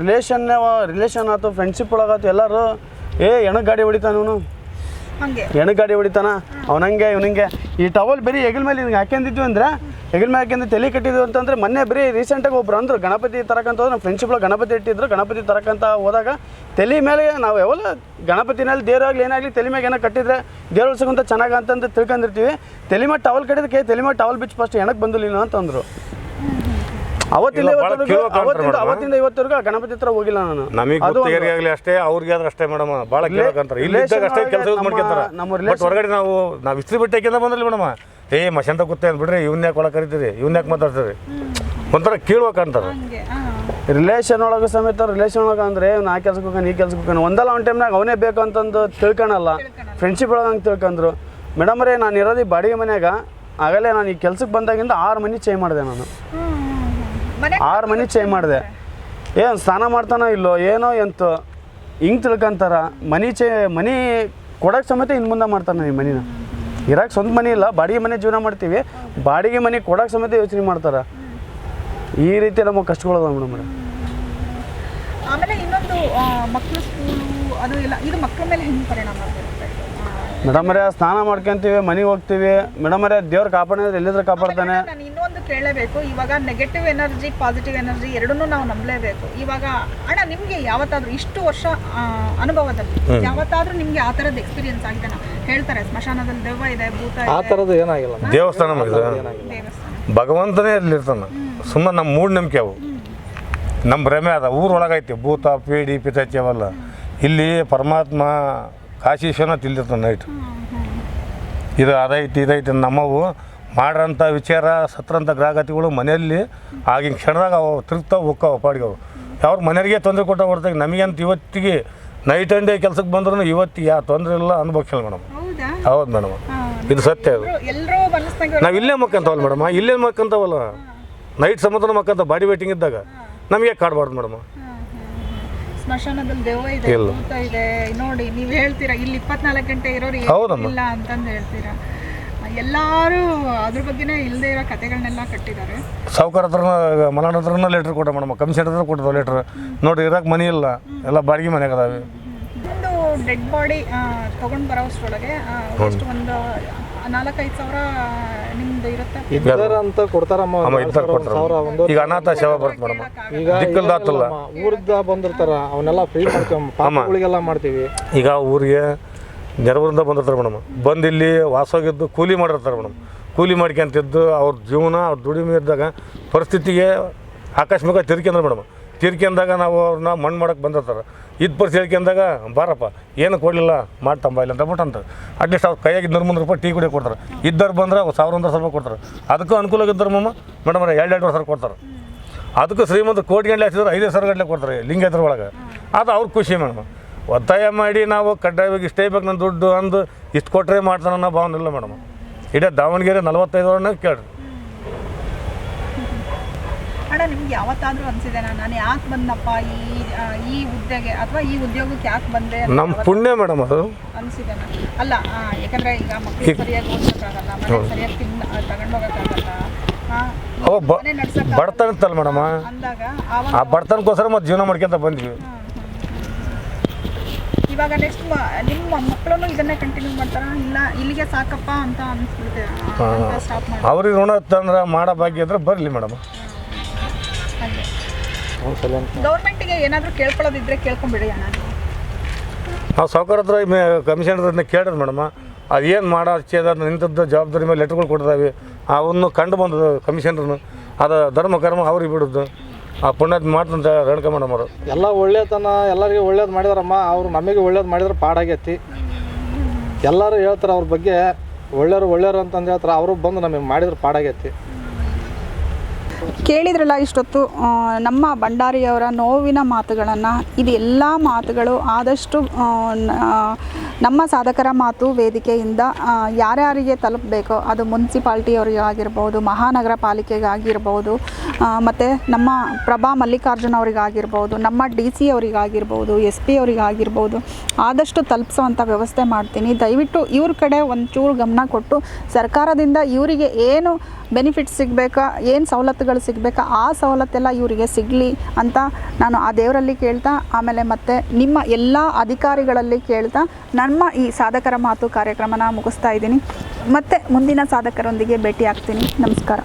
ರಿಲೇಷನ್ ರಿಲೇಷನ್ ಆಯ್ತು ಫ್ರೆಂಡ್ಶಿಪ್ ಒಳಗಾಯ್ತು ಎಲ್ಲರೂ, ಏ ಹೆಣ ಗಾಡಿ ಹೊಡಿತಾನವನು ಹಂಗೆ. ಹೆಣ ಗಾಡಿ ಹೊಡಿತಾನ? ಅವನಂಗೆ ಇವನಂಗೆ ಈ ಟವಲ್ ಬರೀ ಹೆಗಲ್ ಮೇಲೆ ಹಿಂಗೆ ಹಾಕ್ಯಂದಿದ್ವಿ ಅಂದ್ರೆ, ಹೆಗಲ್ ಮೇಲೆ ಹಾಕೊಂಡು ತಲೆ ಕಟ್ಟಿದ್ವಿ ಅಂತಂದ್ರೆ, ಮೊನ್ನೆ ಬರೀ ರೀಸೆಂಟಾಗಿ ಒಬ್ರು ಅಂದ್ರು, ಗಣಪತಿ ತರಕಂತ ಹೋದ್ರೆ ನಮ್ಮ ಫ್ರೆಂಡ್ಶಿಪ್ ಒಳಗೆ ಗಣಪತಿ ಇಟ್ಟಿದ್ರು, ಗಣಪತಿ ತರಕಂತ ಹೋದಾಗ ತಲೆ ಮೇಲೆ ನಾವು ಯಾವಲ್ಲ ಗಣಪತಿನಲ್ಲಿ ದೇವ್ರಾಗಲಿ ಏನಾಗಲಿ ತಲೆ ಮ್ಯಾಗ ಏನೋ ಕಟ್ಟಿದ್ರೆ ದೇವ್ರ ಉಳ್ಸಕ್ಕಂತ ಚೆನ್ನಾಗಿ ಅಂತಂದು ತಿಳ್ಕೊಂಡಿರ್ತೀವಿ. ತಲೆ ಮೇಲೆ ಟವಲ್ ಕಟ್ಟಿದಕ್ಕೆ ತಲೆ ಮೇಲೆ ಟವಲ್ ಬಿಚ್ಚು ಫಸ್ಟ್ ಹೆಣಕ್ಕೆ ಬಂದಿಲ್ಲ ಅಂತಂದ್ರು. ಅವತ್ತಿಂದ ಕಾಣ್ತಾರೆ ಅವತ್ತಿಂದ ಮೇಡಮ್. ಅವತ್ತಿಂದ ಆ ಗಣಪತಿ ಹತ್ರ ಹೋಗಿಲ್ಲ ನಾನು. ನಮಗೆ ಅದು ಅಷ್ಟೇ ಅವ್ರಿಗೆ ಆದ್ರೆ ಅಷ್ಟೇ ಮೇಡಮ್ ಭಾಳ ಕೇಳಕಂತಾರೆ ಇಲ್ಲಿ ಇದ್ದಾಗ ಅಷ್ಟೇ ಕೆಲಸ ಯೂಸ್ ನಮ್ಮ- ಬಟ್ ಹೊರಗಡೆ ನಾವು ನಾವು ಇಸ್ತ್ರಿ ಬಿಟ್ಟು ಹಾಕಿಂದ ಬಂದ್ರಲ್ಲ ಮೇಡಮ್. ಏ ಮಶಂತ ಗೊತ್ತೇ ಅಂದ್ಬಿಡ್ರಿ ಇವ್ನ ಯಾಕೆ ಒಳಗೆ ಕರಿತೀರಿ ಇವ್ನ ಯಾಕೆ ಮಾತಾಡ್ತೀರಿ ಒಂಥರ ಕೇಳ್ಬೇಕಂತಾರೆ ಹಂಗೆ. ರಿಲೇಷನ್ ಒಳಗೆ ಸಮೇತ ರಿಲೇಷನ್ ಒಳಗೆ ಅಂದ್ರೆ ನಾ ಕೆಲ್ಸಕ್ಕೆ ಹೋಗೋಣ ಈ ಕೆಲ್ಸಕ್ಕೆ ಹೋಗೋಣ ಒಂದಲ್ಲ ಒಂದು ಟೈಮ್ನಾಗ ಅವನೇ ಬೇಕು ಅಂತಂದು ತಿಳ್ಕೊಳಲ್ಲ ಫ್ರೆಂಡ್ಶಿಪ್ ಒಳಗೆ ಹಂಗೆ ತಿಳ್ಕೊಂಡ್ರು ಮೇಡಮ್ ರೇ ನಾನು ಇರೋದು ಬಾಡಿಗೆ ಮನ್ಯಾಗ ಆಗಲೇ ನಾನು ಈ ಕೆಲ್ಸಕ್ಕೆ ಬಂದಾಗಿಂದ ಆರು ಮನೆ ಚೇಂಜ್ ಮಾಡಿದೆ ನಾನು. ಆರು ಮನೆ ಚೇಂಜ್ ಮಾಡಿದೆ. ಏನು ಸ್ನಾನ ಮಾಡ್ತಾನೋ ಇಲ್ಲೋ ಏನೋ ಎಂತೋ ಹಿಂಗೆ ತಿಳ್ಕೊಂತಾರ. ಮನೆ ಚೇ ಮನೆ ಕೊಡೋಕೆ ಸಮೇತ ಇನ್ನು ಮುಂದೆ ಮಾಡ್ತಾನೆ ಈ ಮನಿನ. ಇರಕ್ಕೆ ಸ್ವಂತ ಮನೆ ಇಲ್ಲ ಬಾಡಿಗೆ ಮನೆ ಜೀವನ ಮಾಡ್ತೀವಿ. ಬಾಡಿಗೆ ಮನೆ ಕೊಡೋಕೆ ಸಮೇತ ಯೋಚನೆ ಮಾಡ್ತಾರೆ. ಈ ರೀತಿ ನಮಗೆ ಕಷ್ಟಗಳು ಅದಾವೆ ಮೇಡಮ್ ಆಮೇಲೆ ಇನ್ನೊಂದು ಆ, ಮಕ್ಳು ಸ್ಕೂಲು ಅದು ಎಲ್ಲ ಇದು ಮಕ್ಕಳ ಮೇಲೆ ಹೆಂಗೆ ಪರಿಣಾಮ ಬೀರುತ್ತೆ? ಆ, ಮೇಡಮರೇ ಸ್ನಾನ ಮಾಡ್ಕೊಂತೀವಿ ಮನೆಗೆ ಹೋಗ್ತೀವಿ. ಮೇಡಮರೇ ದೇವ್ರ ಕಾಪಾಡಿದ್ರೆ ಎಲ್ಲಿದ್ರೆ ಕಾಪಾಡ್ತಾನೆ. ಕೇಳಲೇಬೇಕು ಇವಾಗ ನೆಗೆಟಿವ್ ಎನರ್ಜಿ ಪಾಸಿಟಿವ್ ಎನರ್ಜಿ ಎರಡನ್ನೂ ನಾವು ನಂಬಲೇಬೇಕು. ಇವಾಗ ಅಣ್ಣ ನಿಮಗೆ ಯಾವತ್ತಾದ್ರೂ ಇಷ್ಟು ವರ್ಷ ಅನುಭವದಲ್ಲಿ ಯಾವತ್ತಾದ್ರೂ ನಿಮಗೆ ಆ ಥರದ್ದು ಎಕ್ಸ್ಪೀರಿಯನ್ಸ್ ಆಗಿದೆ ಹೇಳ್ತಾರೆ. ಸ್ಮಶಾನದಲ್ಲಿ ದೆವ್ವ ಇದೆ ಭೂತ ಆ ಥರದ್ದು ಏನಾಗಿಲ್ಲ ದೇವಸ್ಥಾನ ಭಗವಂತನೇ ಅಲ್ಲಿರ್ತಾನೆ ಸುಮ್ಮನೆ ನಮ್ಮ ಮೂಢನಂಬಿಕೆ ಅವು. ನಮ್ಮ ಭ್ರಮೆ ಅದ. ಊರೊಳಗೈತಿ ಭೂತ ಪೀಡಿ ಅವೆಲ್ಲ. ಇಲ್ಲಿ ಪರಮಾತ್ಮ ಕಾಶಿ ತಿಳಿದಿರ್ತಾನೆ ಇಲ್ಲಿರ್ತಾನೆ ನೈಟ್ ಇದು ಅದೈತಿ ಇದೈತಿ ನಮ್ಮವು. ಮಾಡ್ರಂಥ ವಿಚಾರ ಸತ್ರಂಥ ಗ್ರಾಹಕತಿಗಳು ಮನೆಯಲ್ಲಿ ಆಗಿನ ಕ್ಷಣದಾಗ ಅವು ತಿರುಗ್ತಾವ ಹೋಗ್ತಾವ ಪಾಡಿಗೆ ಅವು ಅವ್ರ ಮನೆಯವರಿಗೆ ತೊಂದರೆ ಕೊಟ್ಟ ಹೊರತಾಗಿ ನಮಗಂತ ಇವತ್ತಿಗೆ ನೈಟ್ ಆ್ಯಂಡ್ ಡೇ ಕೆಲಸಕ್ಕೆ ಬಂದ್ರೂ ಇವತ್ತಿಗೆ ಯಾವ ತೊಂದರೆ ಇಲ್ಲ ಅನುಭವಿಸಲ್ಲ ಮೇಡಮ್. ಹೌದಾ? ಮೇಡಮ್. ಇದು ಸತ್ಯ ಅದು. ನಾವು ಇಲ್ಲೇ ಮಕ್ಕಂತವಲ್ಲ ಮೇಡಮ್. ಇಲ್ಲೇ ಮಕ್ಕಂತವಲ್ಲ. ನೈಟ್ ಸಮುದ್ರ ಮಕ್ಕಂತ ಬಾಡಿ ವೇಟಿಂಗ್ ಇದ್ದಾಗ ನಮಗೆ ಕಾಡಬಾರ್ದು ಮೇಡಮ್? ಸ್ಮಶಾನದಲ್ಲಿ ದೆವ್ವ ಇದೆ. ನೋಡಿ ನೀವು ಹೇಳ್ತೀರಾ ಇಲ್ಲಿ ಇಪ್ಪತ್ನಾಲ್ಕು ಗಂಟೆ ಇರೋರು ಹೌದಮ್ಮ. ಇಲ್ಲ ಅಂತಂದು ಹೇಳ್ತೀರಾ? ಎಲ್ಲರೂ ಅದ್ರ ಬಗ್ಗೆನೇ ಇಲ್ಲದೆ ಇರೋ ಕತೆಗಳನ್ನೆಲ್ಲ ಕಟ್ಟಿದ್ದಾರೆ. ಸಾವುಕಾರ ಹತ್ರನ ಲೆಟ್ರ್ ಕೊಟ್ಟ ಮೇಡಮ್ ಕಮಿಷನ್ ಹತ್ರ ಕೊಟ್ಟದ ಲೆಟ್ರ್ ನೋಡಿ ಇರಕ್ಕೆ ಮನೆ ಇಲ್ಲ ಎಲ್ಲ ಬಾಡಿಗೆ ಮನೆಗೆ ಅದಾವೆ. ಒಂದು ಡೆಡ್ ಬಾಡಿ ತಗೊಂಡು ಒಂದು ನಾಲ್ಕೈದು ಸಾವಿರ ನಿಮ್ದು ಇರುತ್ತೆ. ಇದ್ದಾರ ಅಂತ ಕೊಡ್ತಾರಮ್ಮ ಅಮ್ಮ ಕೊಡ್ತಾರೆ ಒಂದೂವರೆ ಈಗ ಅನಾಥ ಸೇವಾ ಬರುತ್ತೆ ಮೇಡಮ್. ಈಗ ದಿಕ್ಕಲ್ದಾತಲ್ಲ ಏನಿಲ್ಲಮ್ಮ, ಊರ್ದ ಬಂದಿರ್ತಾರ ಅವನ್ನೆಲ್ಲ ಫ್ರೀ ಪಾಪಗಳಿಗೆಲ್ಲ ಮಾಡ್ತೀವಿ. ಈಗ ಊರಿಗೆ ನೆರವಿಂದ ಬಂದಿರ್ತಾರೆ ಮೇಡಮ್. ಬಂದು ಇಲ್ಲಿ ವಾಸವಾಗಿದ್ದು ಕೂಲಿ ಮಾಡಿರ್ತಾರೆ ಮೇಡಮ್. ಕೂಲಿ ಮಾಡ್ಕೊಂತಿದ್ದು ಅವ್ರ ಜೀವನ, ಅವ್ರ ದುಡಿಮೆ ಇದ್ದಾಗ ಪರಿಸ್ಥಿತಿಗೆ ಆಕಸ್ಮಿಕ ತಿರ್ಕೊಂಡ್ರೆ ಮೇಡಮ್. ತಿರ್ಕೊಂಡಾಗ ನಾವು ಅವ್ರನ್ನ ಮಣ್ಣು ಮಾಡಕ್ಕೆ ಬಂದಿರ್ತಾರೆ. ಇದು ಪರಿಸ್ಥಿತಿ ಹೇಳ್ಕೊಂಡಾಗ ಬಾರಪ್ಪ, ಏನು ಕೊಡಲಿಲ್ಲ ಮಾಡ್ತಂಬ ಇಲ್ಲ ಅಂತ ಅಂತ ಅಟ್ಲೀಸ್ಟ್ ಅವ್ರು ಕೈಯಾಗಿ ನೂರು ಮುನ್ನೂರು ರೂಪಾಯಿ ಟೀ ಕುಡಿಯೋಕೆ ಕೊಡ್ತಾರೆ. ಇದ್ದವ್ರು ಬಂದ್ರೆ ಸಾವಿರ ಒಂದು ಸಾವಿರ ರೂಪಾಯಿ ಕೊಡ್ತಾರೆ. ಅದಕ್ಕೂ ಅನುಕೂಲ ಇದ್ದಾರೆ ಮಮ್ಮ ಮೇಡಮ್ ಎರಡು ಎರಡು ಸಾವಿರ ಕೊಡ್ತಾರೆ. ಅದಕ್ಕೂ ಶ್ರೀಮಂತ ಕೋಟಿ ಗಂಟೆ ಹಚ್ಚಿದ್ರೆ ಐದು ಸಾವಿರ ಗಂಟೆ ಕೊಡ್ತಾರೆ ಲಿಂಗಾಯತರ ಒಳಗೆ ಅದು ಅವ್ರ ಖುಷಿ ಮೇಡಮ್. ಒತ್ತಾಯ ಮಾಡಿ ನಾವು ಕಡ್ಡಾಯವಾಗಿ ಇಷ್ಟೇ ಬೇಕು ನನ್ನ ದುಡ್ಡು ಅಂದು ಇಷ್ಟು ಕೊಟ್ಟರೆ ಮಾಡ್ತಾನೆ ಅನ್ನೋ ಭಾವನೆ ಇಲ್ಲ ಮೇಡಮ್. ಇಡೀ ದಾವಣಗೆರೆ ನಲವತ್ತೈದು ಅವ್ರನ್ನ ಕೇಳ್ರಿ. ಅಣ್ಣ ನಿಮ್ಗೆ ಯಾವತ್ತಾದರೂ ಅನ್ಸಿದೆ ನಾನು ಯಾಕೆ ಬಂದಪ್ಪ ಈ ಈ ಹುದ್ದೆಗೆ ಅಥವಾ ಈ ಉದ್ಯೋಗಕ್ಕೆ ಯಾಕೆ ಬಂದೆ ನಮ್ಮ ಪುಣ್ಯ ಮೇಡಮ್ ಅದು. ಅನ್ಸಿದೆ ಅಲ್ಲ ಯಾಕಂದ್ರೆ ಈಗ ಮಕ್ಕಳು ಸರಿಯಾಗಿ ಓದಿಸೋಕ್ಕಾಗಲ್ಲ ಮನೆ ಸರಿಯಾಗಿ ತಿನ್ನ ತಗೊಂಡೋಗಕ್ಕಾಗಲ್ಲ ಆ, ಈ ಅವ ಬ ಮನೆ ನಡ್ಸಕ್ಕಾಗಲ್ಲ ಬಡತನ ಇತ್ತಲ್ಲ ಮೇಡಮ್ ಆ ಬಡತನಕ್ಕೋಸ್ಕರ ಮತ್ತೆ ಜೀವನ ಮಾಡ್ಕೊಂತ ಬಂದ್ವಿ. ಇವಾಗ ನೆಕ್ಸ್ಟ್ ನಿಮ್ಮ ಮಕ್ಕಳನ್ನು ಇದನ್ನೇ ಕಂಟಿನ್ಯೂ ಮಾಡ್ತಾರ? ಇಲ್ಲ ಇಲ್ಲಿಗೆ ಸಾಕಪ್ಪ ಅಂತ ಅನ್ಸ್ಬಿಡುತ್ತೆ. ಸ್ಟಾಪ್ ಮಾಡಿ ಅವ್ರಿಗೆ ಋಣ ತಂದ್ರೆ ಮಾಡೋ ಭಾಗ್ಯ ಇದ್ರೆ ಬರಲಿ ಮೇಡಮ್. ಗೌರ್ಮೆಂಟಿಗೆ ಏನಾದರೂ ಕೇಳ್ಕೊಳ್ಳೋದಿದ್ರೆ ಕೇಳ್ಕೊಂಬಿಡಿ ಅಣ್ಣ. ನೀವು. ಸಾವುಕಾರ ಹತ್ರ ಕಮಿಷನರ್ ಹತ್ರ ಕೇಳಿದ್ರು ಮೇಡಮ್. ಅದು ಏನು ಮಾಡೋ ಹಚ್ಚದ ನಿಂತದ್ದು ಜವಾಬ್ದಾರಿ ಮೇಲೆ ಲೆಟ್ರ್ಗಳು ಕೊಡ್ತಾವೆ. ಅವನ್ನು ಕಂಡು ಬಂದದ್ದು ಕಮಿಷನರ್ನು ಅದು ಧರ್ಮ ಕರ್ಮ ಅವ್ರಿಗೆ ಬಿಡುದು. ಆ ಪುಣ್ಯದ ಮಾಡ್ತಂತ ರೇಣುಕ ಮೇಡಮ್ ಅವರು ಎಲ್ಲ ಒಳ್ಳೆಯತನ ಎಲ್ಲರಿಗೂ ಒಳ್ಳೇದು ಮಾಡಿದಾರಮ್ಮ. ಅವ್ರು ನಮಗೆ ಒಳ್ಳೇದು ಮಾಡಿದ್ರೆ ಪಾಡಾಗೈತಿ. ಎಲ್ಲರೂ ಹೇಳ್ತಾರೆ ಅವ್ರ ಬಗ್ಗೆ ಒಳ್ಳೆಯರು ಒಳ್ಳೆಯರು ಅಂತಂದು ಹೇಳ್ತಾರೆ, ಅವರು ಬಂದು ನಮಗೆ ಮಾಡಿದ್ರೆ ಪಾಡಾಗೈತಿ. ಕೇಳಿದ್ರಲ್ಲ ಇಷ್ಟೊತ್ತು ನಮ್ಮ ಭಂಡಾರಿಯವರ ನೋವಿನ ಮಾತುಗಳನ್ನು, ಇದು ಎಲ್ಲ ಮಾತುಗಳು ಆದಷ್ಟು ನಮ್ಮ ಸಾಧಕರ ಮಾತು ವೇದಿಕೆಯಿಂದ ಯಾರ್ಯಾರಿಗೆ ತಲುಪಬೇಕೋ, ಅದು ಮುನ್ಸಿಪಾಲ್ಟಿಯವರಿಗೆ ಆಗಿರ್ಬೋದು ಮಹಾನಗರ ಪಾಲಿಕೆಗಾಗಿರ್ಬೋದು ಮತ್ತು ನಮ್ಮ ಪ್ರಭಾ ಮಲ್ಲಿಕಾರ್ಜುನ ಅವರಿಗಾಗಿರ್ಬೋದು, ನಮ್ಮ ಡಿ ಸಿ ಅವರಿಗಾಗಿರ್ಬೋದು, ಎಸ್ ಪಿ ಅವರಿಗಾಗಿರ್ಬೋದು, ಆದಷ್ಟು ತಲುಪಿಸುವಂಥ ವ್ಯವಸ್ಥೆ ಮಾಡ್ತೀನಿ. ದಯವಿಟ್ಟು ಇವ್ರ ಕಡೆ ಒಂಚೂರು ಗಮನ ಕೊಟ್ಟು, ಸರ್ಕಾರದಿಂದ ಇವರಿಗೆ ಏನು ಬೆನಿಫಿಟ್ ಸಿಗಬೇಕಾ, ಏನು ಸವಲತ್ತುಗಳು ಸಿಗಬೇಕಾ ಆ ಸವಲತ್ತೆಲ್ಲ ಇವರಿಗೆ ಸಿಗಲಿ ಅಂತ ನಾನು ಆ ದೇವರಲ್ಲಿ ಕೇಳ್ತಾ, ಆಮೇಲೆ ಮತ್ತೆ ನಿಮ್ಮ ಎಲ್ಲ ಅಧಿಕಾರಿಗಳಲ್ಲಿ ಕೇಳ್ತಾ ನಮ್ಮ ಈ ಸಾಧಕರ ಮಾತು ಕಾರ್ಯಕ್ರಮನ ಮುಗಿಸ್ತಾ ಇದ್ದೀನಿ. ಮತ್ತೆ ಮುಂದಿನ ಸಾಧಕರೊಂದಿಗೆ ಭೇಟಿ ಆಗ್ತೀನಿ ನಮಸ್ಕಾರ.